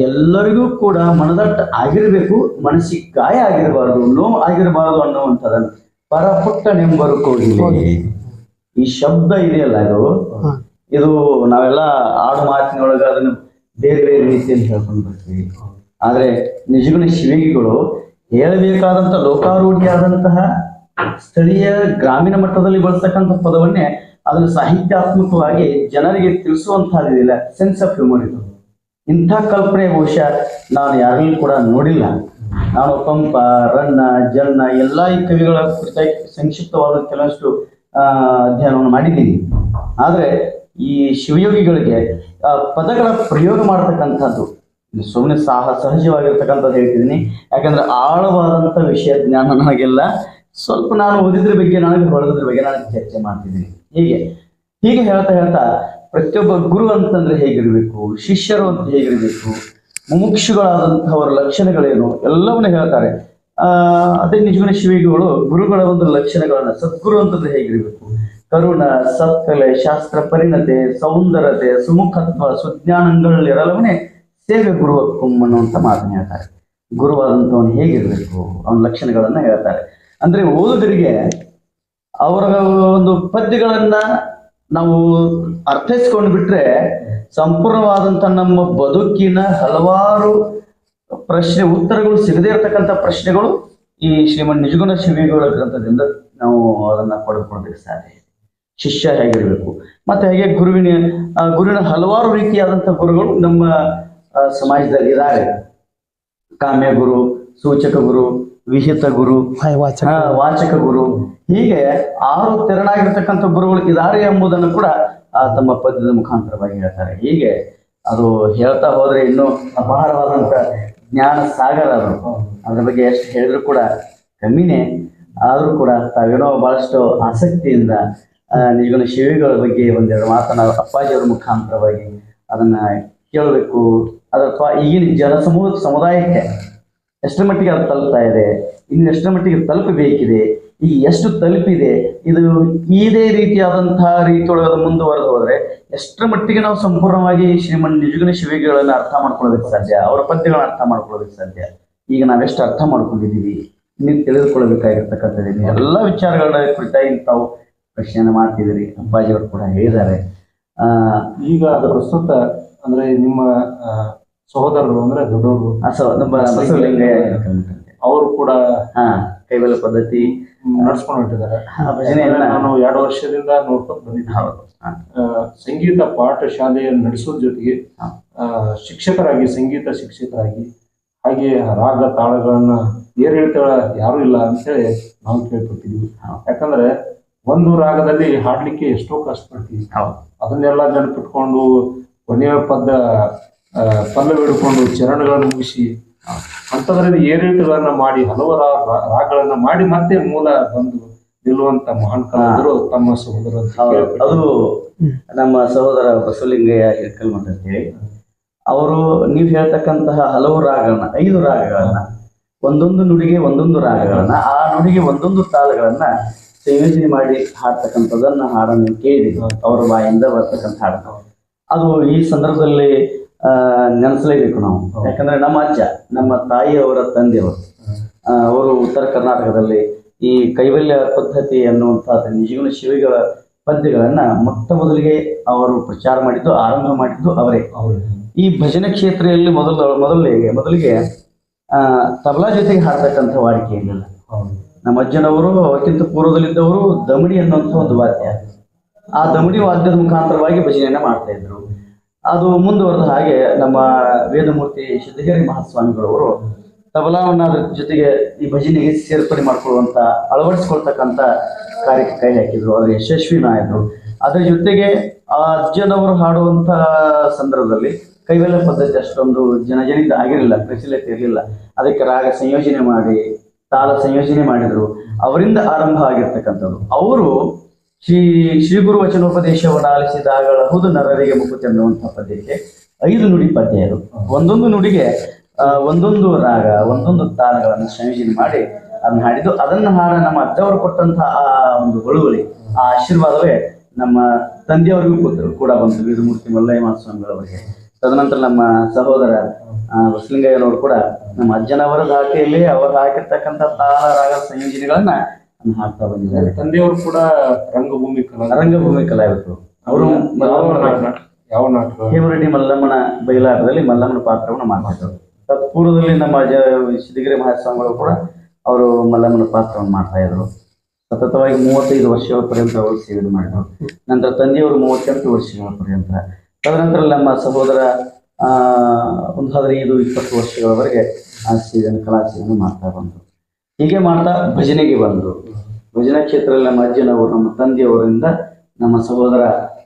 ಎಲ್ಲರಿಗೂ ಕೂಡ ಮನದಟ್ಟ ಆಗಿರಬೇಕು ಮನಸ್ಸಿಗೆ ಗಾಯ ಆಗಿರಬಾರದು ನೋವು ಆಗಿರಬಾರದು ಅನ್ನುವಂಥದ್ದನ್ನು ಪರಪುಟ್ಟನೆಂಬರು ಕೋಗಿಲೆ ಈ ಶಬ್ದ ಇದೆಯಲ್ಲ ಇದು? ಇದು ನಾವೆಲ್ಲ ಆಡು ಮಾತಿನೊಳಗ ಅದನ್ನು ಬೇರೆ ಬೇರೆ ರೀತಿಯಲ್ಲಿ ಹೇಳ್ಕೊಂಡು ಬರ್ತೀವಿ ಆದ್ರೆ ನಿಜಗುಣ ಶಿವಗಿಗಳು ಹೇಳಬೇಕಾದಂತ ಲೋಕಾರೂಢಿಯಾದಂತಹ ಸ್ಥಳೀಯ ಗ್ರಾಮೀಣ ಮಟ್ಟದಲ್ಲಿ ಬಳಸ್ತಕ್ಕಂಥ ಪದವನ್ನೇ ಅದನ್ನು ಸಾಹಿತ್ಯಾತ್ಮಕವಾಗಿ ಜನರಿಗೆ ತಿಳಿಸುವಂತಹದ್ದಿಲ್ಲ ಸೆನ್ಸ್ ಆಫ್ ಹ್ಯೂಮರ್ ಇದು. ಇಂಥ ಕಲ್ಪನೆ ಬಹುಶಃ ನಾನು ಯಾರಲ್ಲೂ ಕೂಡ ನೋಡಿಲ್ಲ. ನಾನು ಪಂಪ ರನ್ನ, ಜನ್ನ, ಎಲ್ಲ ಈ ಕವಿಗಳ ಕುರಿತಾಗಿ ಸಂಕ್ಷಿಪ್ತವಾದ ಕೆಲವಷ್ಟು ಅಧ್ಯಯನವನ್ನು ಮಾಡಿದ್ದೀನಿ. ಆದರೆ ಈ ಶಿವಯೋಗಿಗಳಿಗೆ ಪದಗಳ ಪ್ರಯೋಗ ಮಾಡತಕ್ಕಂಥದ್ದು ಸುಮ್ಮನೆ ಸಾಹ, ಸಹಜವಾಗಿರ್ತಕ್ಕಂಥದ್ದು ಹೇಳ್ತಿದ್ದೀನಿ. ಯಾಕಂದ್ರೆ ಆಳವಾದಂಥ ವಿಷಯ ಜ್ಞಾನ ನನಗೆಲ್ಲ. ಸ್ವಲ್ಪ ನಾನು ಓದಿದ್ರ ಬಗ್ಗೆ, ನನಗೆ ಹೊಳೆದ್ರ ಬಗ್ಗೆ ನಾನು ಚರ್ಚೆ ಮಾಡ್ತಿದ್ದೀನಿ. ಹೀಗೆ ಹೀಗೆ ಹೇಳ್ತಾ ಹೇಳ್ತಾ ಪ್ರತಿಯೊಬ್ಬ ಗುರು ಅಂತಂದ್ರೆ ಹೇಗಿರಬೇಕು, ಶಿಷ್ಯರು ಅಂತ ಹೇಗಿರಬೇಕು ಮುಮುಕ್ಷುಗಳಾದಂತಹವರ ಲಕ್ಷಣಗಳೇನು, ಎಲ್ಲವನ್ನೂ ಹೇಳ್ತಾರೆ. ಆ, ಅದೇ ನಿಜಗುಣ ಶಿವಿಗಳು ಗುರುಗಳ ಒಂದು ಲಕ್ಷಣಗಳನ್ನ ಸದ್ಗುರು ಅಂತಂದ್ರೆ ಹೇಗಿರಬೇಕು? ಕರುಣ, ಸತ್ಕಲೆ, ಶಾಸ್ತ್ರ ಪರಿಣತೆ, ಸೌಂದರ್ಯತೆ, ಸುಮುಖತ್ವ ಸುಜ್ಞಾನಗಳಿರಲವನೇ ಸೇವೆ ಗುರುವಕ್ಕುಂ ಅನ್ನುವಂತ ಮಾತನ್ನ ಹೇಳ್ತಾರೆ. ಗುರುವಾದಂಥವನು ಹೇಗಿರಬೇಕು? ಅವನ ಲಕ್ಷಣಗಳನ್ನ ಹೇಳ್ತಾರೆ. ಅಂದ್ರೆ ಓದುಗರಿಗೆ ಅವರ ಒಂದು ಪದ್ಯಗಳನ್ನ ನಾವು ಅರ್ಥೈಸ್ಕೊಂಡು ಬಿಟ್ರೆ ಸಂಪೂರ್ಣವಾದಂತ ನಮ್ಮ ಬದುಕಿನ ಹಲವಾರು ಪ್ರಶ್ನೆ, ಉತ್ತರಗಳು ಸಿಗದೇ ಇರತಕ್ಕಂಥ ಪ್ರಶ್ನೆಗಳು ಈ ಶ್ರೀಮನ್ ನಿಜಗುಣ ಶಿವಿಗಳ ಗ್ರಂಥದಿಂದ ನಾವು ಅದನ್ನ ಪಡೆದುಕೊಳ್ಬೇಕು ಸಾಧ್ಯ ಶಿಷ್ಯ ಹೇಗಿರಬೇಕು? ಮತ್ತೆ ಹಾಗೆ ಗುರುವಿನ ಗುರುವಿನ ಹಲವಾರು ರೀತಿಯಾದಂಥ ಗುರುಗಳು ನಮ್ಮ ಸಮಾಜದಲ್ಲಿ ಇದ್ದಾರೆ. ಕಾಮ್ಯ ಗುರು ಸೂಚಕ ಗುರು ವಿಹಿತ ಗುರು ವಾಚಕ ವಾಚಕ ಗುರು. ಹೀಗೆ ಆರು ತೆರನಾಗಿರ್ತಕ್ಕಂಥ ಗುರುಗಳು ಇದಾರೆ ಎಂಬುದನ್ನು ಕೂಡ ಆ ತಮ್ಮ ಪದ್ಯದ ಮುಖಾಂತರವಾಗಿ ಹೇಳ್ತಾರೆ. ಹೀಗೆ ಅದು ಹೇಳ್ತಾ ಹೋದ್ರೆ ಇನ್ನೂ ಅಪಾರವಾದಂತ ಜ್ಞಾನ ಸಾಗರ ಅದು. ಅದ್ರ ಬಗ್ಗೆ ಎಷ್ಟು ಹೇಳಿದ್ರು ಕೂಡ ಕಮ್ಮಿನೇ. ಆದ್ರೂ ಕೂಡ ತಾವೇನೋ ಬಹಳಷ್ಟು ಆಸಕ್ತಿಯಿಂದ ನಿಜಗಳ ಶಿವಿಗಳ ಬಗ್ಗೆ ಒಂದೆರಡು ಮಾತನ್ನ ಅಪ್ಪಾಜಿಯವರ ಮುಖಾಂತರವಾಗಿ ಅದನ್ನ ಕೇಳಬೇಕು. ಅದಪ್ಪ ಈಗಿನ ಜನ ಸಮೂಹ ಸಮುದಾಯಕ್ಕೆ ಎಷ್ಟರ ಮಟ್ಟಿಗೆ ಅದು ತಲುಪ್ತಾ ಇದೆ? ಇನ್ನು ಎಷ್ಟರ ಮಟ್ಟಿಗೆ ತಲುಪಬೇಕಿದೆ? ಈ ಎಷ್ಟು ತಲುಪಿದೆ? ಇದು ಇದೇ ರೀತಿಯಾದಂತಹ ರೀತಿಯೊಳಗೆ ಅದು ಮುಂದುವರೆದು ಹೋದ್ರೆ ಎಷ್ಟರ ಮಟ್ಟಿಗೆ ನಾವು ಸಂಪೂರ್ಣವಾಗಿ ಶ್ರೀಮನ್ ನಿಜಗುಣ ಶಿವಿಗಳನ್ನ ಅರ್ಥ ಮಾಡ್ಕೊಳ್ಳೋದಕ್ಕೆ ಸಾಧ್ಯ? ಅವರ ಪದ್ಯಗಳನ್ನ ಅರ್ಥ ಮಾಡ್ಕೊಳ್ಳೋದಕ್ಕೆ ಸಾಧ್ಯ? ಈಗ ನಾವೆಷ್ಟು ಅರ್ಥ ಮಾಡ್ಕೊಂಡಿದ್ದೀವಿ? ನೀವು ತಿಳಿದುಕೊಳ್ಳಬೇಕಾಗಿರ್ತಕ್ಕಂಥದ್ದು ಎಲ್ಲ ವಿಚಾರಗಳ ಕುರಿತಾಗಿ ತಾವು ಪ್ರಶ್ನೆಯನ್ನು ಮಾಡ್ತಿದ್ದೀರಿ. ಅಪ್ಪಾಜಿಯವರು ಕೂಡ ಹೇಳಿದ್ದಾರೆ. ಈಗ ಅದು ಪ್ರಸ್ತುತ ಅಂದ್ರೆ ನಿಮ್ಮ ಸಹೋದರರು ಅಂದ್ರೆ ದೊಡ್ಡವರು. ನಮ್ಮ ಬಸವಲಿಂಗಯ್ಯ ಅವರು ಕೂಡ ಹಾ ಕೈಬಲ ಪದ್ಧತಿ. ನಡ್ಸ್ಕೊಂಡು ಹೊಟ್ಟಿದ್ದಾರೆ ನಾನು ಎರಡು ವರ್ಷದಿಂದ ನೋಡ್ಕೊಂಡು ಬಂದಿದ್ದೆ ಹೌದು ಪಾಠ ಆ, ಸಂಗೀತ ಪಾಠಶಾಲೆಯನ್ನು ನಡೆಸೋದ್ರ ಜೊತೆಗೆ. ಶಿಕ್ಷಕರಾಗಿ ಸಂಗೀತ ಶಿಕ್ಷಕರಾಗಿ ಹಾಗೆ ರಾಗ ತಾಳಗಳನ್ನ ಏರಿಳಿತಗಳ ಯಾರು ಇಲ್ಲ ಅಂತೇಳಿ ನಾವು ಕೇಳ್ಕೊತಿದ್ವಿ. ಯಾಕಂದ್ರೆ ಒಂದು ರಾಗದಲ್ಲಿ ಹಾಡ್ಲಿಕ್ಕೆ ಎಷ್ಟೋ ಕಷ್ಟಪಡ್ತೀವಿ ಹೌದು. ಅದನ್ನೆಲ್ಲ ನೆನಪಿಟ್ಕೊಂಡು ಕೊನೆಯ ಪದ ಪಲ್ಲವಿ ಹಿಡ್ಕೊಂಡು ಚರಣಗಳನ್ನು ಮುಗಿಸಿ ಅಂಥದ್ರಲ್ಲಿ ಏರಿಳಿತಗಳನ್ನ ಮಾಡಿ ಹಲವಾರು ರಾಗಗಳನ್ನ ಮಾಡಿ ಮತ್ತೆ ಮೂಲ ಬಂದು ನಿಲ್ಲುವಂತ ಮಹಾನ್ ಕಲಾವಿದರು ತಮ್ಮ ಸಹೋದರ. ಅದು ನಮ್ಮ ಸಹೋದರ ಬಸವಲಿಂಗಯ್ಯ ಅಂತ ಹೇಳಿ ಅವರು ನೀವು ಹೇಳ್ತಕ್ಕಂತಹ ಹಲವು ರಾಗಗಳನ್ನ ಐದು ರಾಗಗಳನ್ನ ಒಂದೊಂದು ನುಡಿಗೆ ಒಂದೊಂದು ರಾಗಗಳನ್ನ ಆ ನುಡಿಗೆ ಒಂದೊಂದು ತಾಳಗಳನ್ನ ಸಂಯೋಜನೆ ಮಾಡಿ ಹಾಡ್ತಕ್ಕಂಥದ್ದನ್ನ ಹಾಡನ್ನು ಕೇಳಿ ಅವರ ಬಾಯಿಂದ ಬರ್ತಕ್ಕಂಥ ಹಾಡು ಅದು ಈ ಸಂದರ್ಭದಲ್ಲಿ ನೆನೆಸಲೇಬೇಕು ನಾವು. ಯಾಕಂದ್ರೆ ನಮ್ಮ ಅಜ್ಜ ನಮ್ಮ ತಾಯಿಯವರ ತಂದೆಯವರು. ಆ, ಅವರು ಉತ್ತರ ಕರ್ನಾಟಕದಲ್ಲಿ ಈ ಕೈವಲ್ಯ ಪದ್ಧತಿ ಅನ್ನುವಂತಹ ನಿಜಗುಣ ಶಿವಿಗಳ ಪದ್ಯಗಳನ್ನ ಮೊಟ್ಟ ಮೊದಲಿಗೆ ಅವರು ಪ್ರಚಾರ ಮಾಡಿದ್ದು ಆರಂಭ ಮಾಡಿದ್ದು ಅವರೇ. ಈ ಭಜನೆ ಕ್ಷೇತ್ರದಲ್ಲಿ ಮೊದಲು ಮೊದಲಿಗೆ ಮೊದಲಿಗೆ ಆ ತಬಲಾ ಜೊತೆಗೆ ಹಾಡ್ತಕ್ಕಂಥ ವಾಡಿಕೆ ಇರಲಿಲ್ಲ. ಹೌದು. ನಮ್ಮ ಅಜ್ಜನವರು ಅವಕ್ಕಿಂತ ಪೂರ್ವದಲ್ಲಿದ್ದವರು ದಮಡಿ ಅನ್ನುವಂಥ ಒಂದು ವಾದ್ಯ. ಆ ದಮಡಿ ವಾದ್ಯದ ಮುಖಾಂತರವಾಗಿ ಭಜನೆಯನ್ನ ಮಾಡ್ತಾ ಇದ್ರು. ಅದು ಮುಂದುವರೆದ ಹಾಗೆ ನಮ್ಮ ವೇದಮೂರ್ತಿ ಸಿದ್ದಗಿರಿ ಮಹಾಸ್ವಾಮಿಗಳವರು ತಬಲಾವನ್ನ ಅದ್ರ ಜೊತೆಗೆ ಈ ಭಜನೆಗೆ ಸೇರ್ಪಡೆ ಮಾಡ್ಕೊಳ್ಳುವಂತ ಅಳವಡಿಸ್ಕೊಳ್ತಕ್ಕಂಥ ಕಾರ್ಯಕ್ಕೆ ಕೈ ಹಾಕಿದ್ರು. ಅದ್ರ ಯಶಸ್ವಿನ ಆಯ್ತು ಅದ್ರ ಜೊತೆಗೆ ಆ ಅಜ್ಜನವರು ಹಾಡುವಂತ ಸಂದರ್ಭದಲ್ಲಿ ಕೈವೆಲ್ಲ ಪದ್ಧತಿ ಅಷ್ಟೊಂದು ಜನಜನಿತ ಆಗಿರಲಿಲ್ಲ, ಪ್ರಚಲಿತ ಇರಲಿಲ್ಲ. ಅದಕ್ಕೆ ರಾಗ ಸಂಯೋಜನೆ ಮಾಡಿ, ತಾಳ ಸಂಯೋಜನೆ ಮಾಡಿದ್ರು. ಅವರಿಂದ ಆರಂಭ ಆಗಿರ್ತಕ್ಕಂಥದ್ದು. ಅವರು ಶ್ರೀ ಶ್ರೀ ಗುರು ವಚನೋಪದೇಶವನ್ನು ಆಲಿಸಿದಾಗ ಹೌದು ನರರಿಗೆ ಮುಕುತಿ ಅನ್ನುವಂತಹ ಪದ್ಯಕ್ಕೆ ಐದು ನುಡಿ ಪದ್ಯ ಇದು ಒಂದೊಂದು ನುಡಿಗೆ ಒಂದೊಂದು ರಾಗ, ಒಂದೊಂದು ತಾಳಗಳನ್ನು ಸಂಯೋಜನೆ ಮಾಡಿ ಅದನ್ನ ಹಾಡಿದ್ದು. ಅದನ್ನ ಹಾಡ ನಮ್ಮ ಅಜ್ಜವರು ಕೊಟ್ಟಂತಹ ಆ ಒಂದು ಬಳುವಳಿ, ಆ ಆಶೀರ್ವಾದವೇ ನಮ್ಮ ತಂದೆಯವರಿಗೂ ಕೂಡ ಬಂತು ವೀರಮೂರ್ತಿ ಮಲ್ಲಯ್ಯ ಸ್ವಾಮಿಗಳವರಿಗೆ. ತದನಂತರ ನಮ್ಮ ಸಹೋದರ ಬಸಲಿಂಗಯ್ಯನವರು ಕೂಡ ನಮ್ಮ ಅಜ್ಜನವರ ದಾಖಲೆಯಲ್ಲಿ ಅವರು ಹಾಕಿರ್ತಕ್ಕಂಥ ತಾಳ, ರಾಗ ಸಂಯೋಜನೆಗಳನ್ನ ಹಾಕ್ತಾ ಬಂದಿದ್ದಾರೆ. ತಂದೆಯವರು ಕೂಡ ರಂಗಭೂಮಿ ಕಲಾ ರಂಗಭೂಮಿ ಕಲಾವಿದರು. ಅವರು ಯಾವ ನಾಟಕ ಹೇಮರೆಡ್ಡಿ ಮಲ್ಲಮ್ಮನ ಬಯಲಾಟದಲ್ಲಿ ಮಲ್ಲಮ್ಮನ ಪಾತ್ರವನ್ನು ಮಾಡ್ತಿದ್ರು ತತ್ಪೂರ್ವದಲ್ಲಿ ನಮ್ಮ ಜ ಸಿದ್ಧಗಿರಿ ಮಹಾಸ್ವಾಮಿಗಳು ಕೂಡ ಅವರು ಮಲ್ಲಮ್ಮನ ಪಾತ್ರವನ್ನು ಮಾಡ್ತಾ ಇದ್ರು ಸತತವಾಗಿ ಮೂವತ್ತೈದು ವರ್ಷಗಳ ಪರ್ಯಂತ ಅವರು ಸೇವೆ ಮಾಡಿದ್ರು. ನಂತರ ತಂದೆಯವರು ಮೂವತ್ತೆಂಟು ವರ್ಷಗಳ ಪರ್ಯಂತ. ತದನಂತರ ನಮ್ಮ ಸಹೋದರ ಆ ಒಂದು ಹದಿನೈದು ಇಪ್ಪತ್ತು ವರ್ಷಗಳವರೆಗೆ ಆ ಸೇವೆಯನ್ನು ಕಲಾ ಸೇವೆಯನ್ನು ಮಾಡ್ತಾ ಬಂದರು. ಹೀಗೆ ಮಾಡ್ತಾ ಭಜನೆಗೆ ಬಂದರು. ಭಜನಾ ಕ್ಷೇತ್ರದಲ್ಲಿ ನಮ್ಮ ಅಜ್ಜನವರು, ನಮ್ಮ ತಂದೆಯವರಿಂದ ನಮ್ಮ ಸಹೋದರ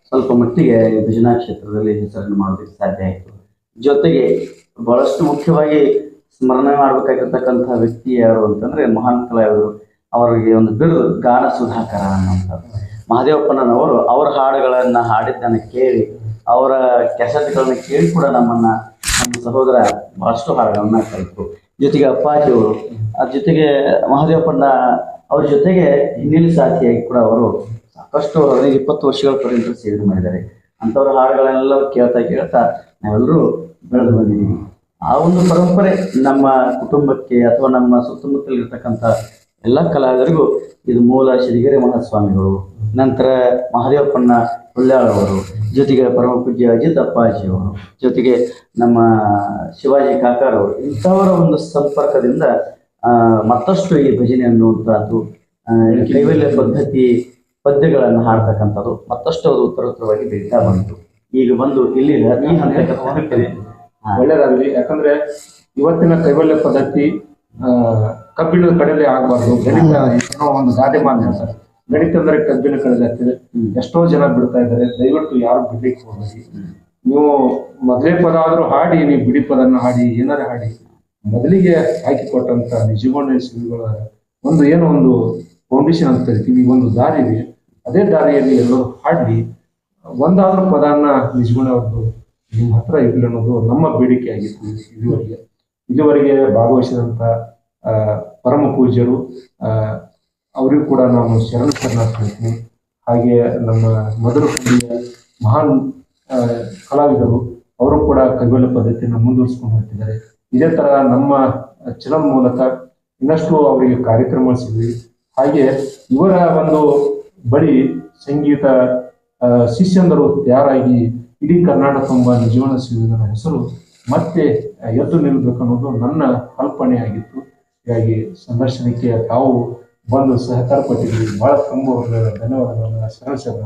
ಸ್ವಲ್ಪ ಮಟ್ಟಿಗೆ ಭಜನಾ ಕ್ಷೇತ್ರದಲ್ಲಿ ಹೆಸರನ್ನು ಮಾಡೋದಕ್ಕೆ ಸಾಧ್ಯ ಆಯಿತು. ಜೊತೆಗೆ ಬಹಳಷ್ಟು ಮುಖ್ಯವಾಗಿ ಸ್ಮರಣೆ ಮಾಡಬೇಕಾಗಿರ್ತಕ್ಕಂಥ ವ್ಯಕ್ತಿ ಯಾರು ಅಂತಂದ್ರೆ ಮಹಾನ್ ಕಲಾವಿದರು. ಅವರಿಗೆ ಒಂದು ಬಿರುದು, ಗಾನ ಸುಧಾಕರ ಅನ್ನುವಂಥದ್ದು. ಮಹಾದೇವಪ್ಪನವರು ಅವರ ಹಾಡುಗಳನ್ನ ಹಾಡಿದ್ದನ್ನು ಕೇಳಿ, ಅವರ ಕೆಸೆಟ್ಗಳನ್ನ ಕೇಳಿ ಕೂಡ ನಮ್ಮನ್ನ, ನಮ್ಮ ಸಹೋದರ ಬಹಳಷ್ಟು ಹಾಡುಗಳನ್ನ ಕಲಿತರು ಜೊತೆಗೆ ಅಪ್ಪಾಜಿಯವರು ಅದ್ರ ಜೊತೆಗೆ ಮಹಾದೇವಪ್ಪಣ್ಣ ಅವ್ರ ಜೊತೆಗೆ ಹಿನ್ನೆಲೆ ಸಾಥಿಯಾಗಿ ಕೂಡ ಅವರು ಸಾಕಷ್ಟು ಹದಿನೈದು ಇಪ್ಪತ್ತು ವರ್ಷಗಳ ಪರ್ಯಂತ ಸೇವೆ ಮಾಡಿದ್ದಾರೆ. ಅಂಥವ್ರ ಹಾಡುಗಳನ್ನೆಲ್ಲ ಕೇಳ್ತಾ ಕೇಳ್ತಾ ನಾವೆಲ್ಲರೂ ಬೆಳೆದು ಬಂದಿದ್ದೀವಿ. ಆ ಒಂದು ಪರಂಪರೆ ನಮ್ಮ ಕುಟುಂಬಕ್ಕೆ ಅಥವಾ ನಮ್ಮ ಸುತ್ತಮುತ್ತಲಿರ್ತಕ್ಕಂಥ ಎಲ್ಲ ಕಲಾವಿದರಿಗೂ ಇದು ಮೂಲ ಶ್ರೀಗಿರಿ ಮಹಾಸ್ವಾಮಿಗಳು ನಂತರ ಮಹಾದೇವಪ್ಪಣ್ಣ ಹುಲ್ಯಾಳವರು ಜೊತೆಗೆ ಪರಮ ಪೂಜ್ಯ ಅಜಿತ್ ಅಪ್ಪಾಜಿಯವರು ಜೊತೆಗೆ ನಮ್ಮ ಶಿವಾಜಿ ಕಾಕಾರವರು ಇಂಥವರ ಒಂದು ಸಂಪರ್ಕದಿಂದ ಮತ್ತಷ್ಟು ಈ ಭಜನೆ ಅನ್ನುವಂಥದ್ದು ಕೈವಲ್ಯ ಪದ್ಧತಿ ಪದ್ಯಗಳನ್ನು ಹಾಡ್ತಕ್ಕಂಥದ್ದು ಮತ್ತಷ್ಟು ಅದು ಉತ್ತರೋತ್ತರವಾಗಿ ಬೆಳೀತಾ ಬಂತು. ಈಗ ಬಂದು ಇಲ್ಲಿ. ಒಳ್ಳೇದಾಗಲಿ ಯಾಕಂದ್ರೆ ಇವತ್ತಿನ ಕೈವಲ್ಯ ಪದ್ಧತಿ ಕಬ್ಬಿಣದ ಕಡಲೆ ಆಗಬಾರ್ದು ಒಂದು ಗಾದೆ ಮಾತು ಹೇಳ್ತಾರೆ ಗಣಿತ ಅಂದ್ರೆ ಕಬ್ಬಿನ ಕಳೆದ ಆಗ್ತದೆ ಎಷ್ಟೋ ಜನ ಬಿಡ್ತಾ ಇದ್ದಾರೆ. ದಯವಿಟ್ಟು ಯಾರು ಬಿಡ್ಲಿಕ್ಕೆ ಹೋಗಿ. ನೀವು ಮೊದಲೇ ಪದ ಆದ್ರೂ ಹಾಡಿ ನೀವು ಬಿಡಿ ಪದನ್ನ ಹಾಡಿ ಏನಾರ ಹಾಡಿ. ಮೊದಲಿಗೆ ಹಾಕಿಕೊಟ್ಟಂತ ನಿಜಗೊಂಡ ಶಿವಿಗಳ ಒಂದು ಏನೋ ಒಂದು ಫೌಂಡೇಶನ್ ಅಂತ ಕರಿತೀವಿ. ಒಂದು ದಾರಿ ಇದೆ ಅದೇ ದಾರಿಯಲ್ಲಿ ಎಲ್ಲರೂ ಹಾಡಿ ಒಂದಾದ್ರೂ ಪದನ್ನ ನಿಜಗುಣ ಅವ್ರದ್ದು ನಿಮ್ಮ ಹತ್ರ ಇರಲಿ ಅನ್ನೋದು ನಮ್ಮ ಬೇಡಿಕೆ ಆಗಿತ್ತು ಇದುವರೆಗೆ. ಇದುವರೆಗೆ ಭಾಗವಹಿಸಿದಂತ ಪರಮ ಪೂಜ್ಯರು ಅವರಿಗೂ ಕೂಡ ನಾನು ಶರಣ ಶರಣಾರ್ಥಿಸ್ತೀನಿ ಹಾಗೆ ನಮ್ಮ ಮಧುರಕುಂಡಿಯ ಮಹಾನ್ ಕಲಾವಿದರು, ಅವರು ಕೂಡ ಕೈಗೊಳ್ಳ ಪದ್ಧತಿಯನ್ನು ಮುಂದುವರಿಸಿಕೊಂಡು ಹೋಗ್ತಿದ್ದಾರೆ ಇದೇ ತರ ನಮ್ಮ ಚಲನ್ ಮೂಲಕ ಇನ್ನಷ್ಟು ಅವರಿಗೆ ಕಾರ್ಯಕ್ರಮ ಸಿಗಲಿ ಹಾಗೆ ಇವರ ಒಂದು ಬಳಿ ಸಂಗೀತ ಶಿಷ್ಯಂದರು ತಯಾರಾಗಿ ಇಡೀ ಕರ್ನಾಟಕ ತುಂಬ ಜೀವನ ಸಿಗುವುದರ ಹೆಸರು ಮತ್ತೆ ಎದ್ದು ನಿಲ್ಲಬೇಕು ಅನ್ನೋದು ನನ್ನ ಕಲ್ಪನೆ ಆಗಿತ್ತು ಹೀಗಾಗಿ ಸಂದರ್ಶನಕ್ಕೆ ತಾವು ಬಂದು ಸಹಕಾರ ಕೊಟ್ಟಿದ್ದೀರಿ. ಬಹಳ ತುಂಬ ಧನ್ಯವಾದಗಳನ್ನು ಶರಣ ಶರಣ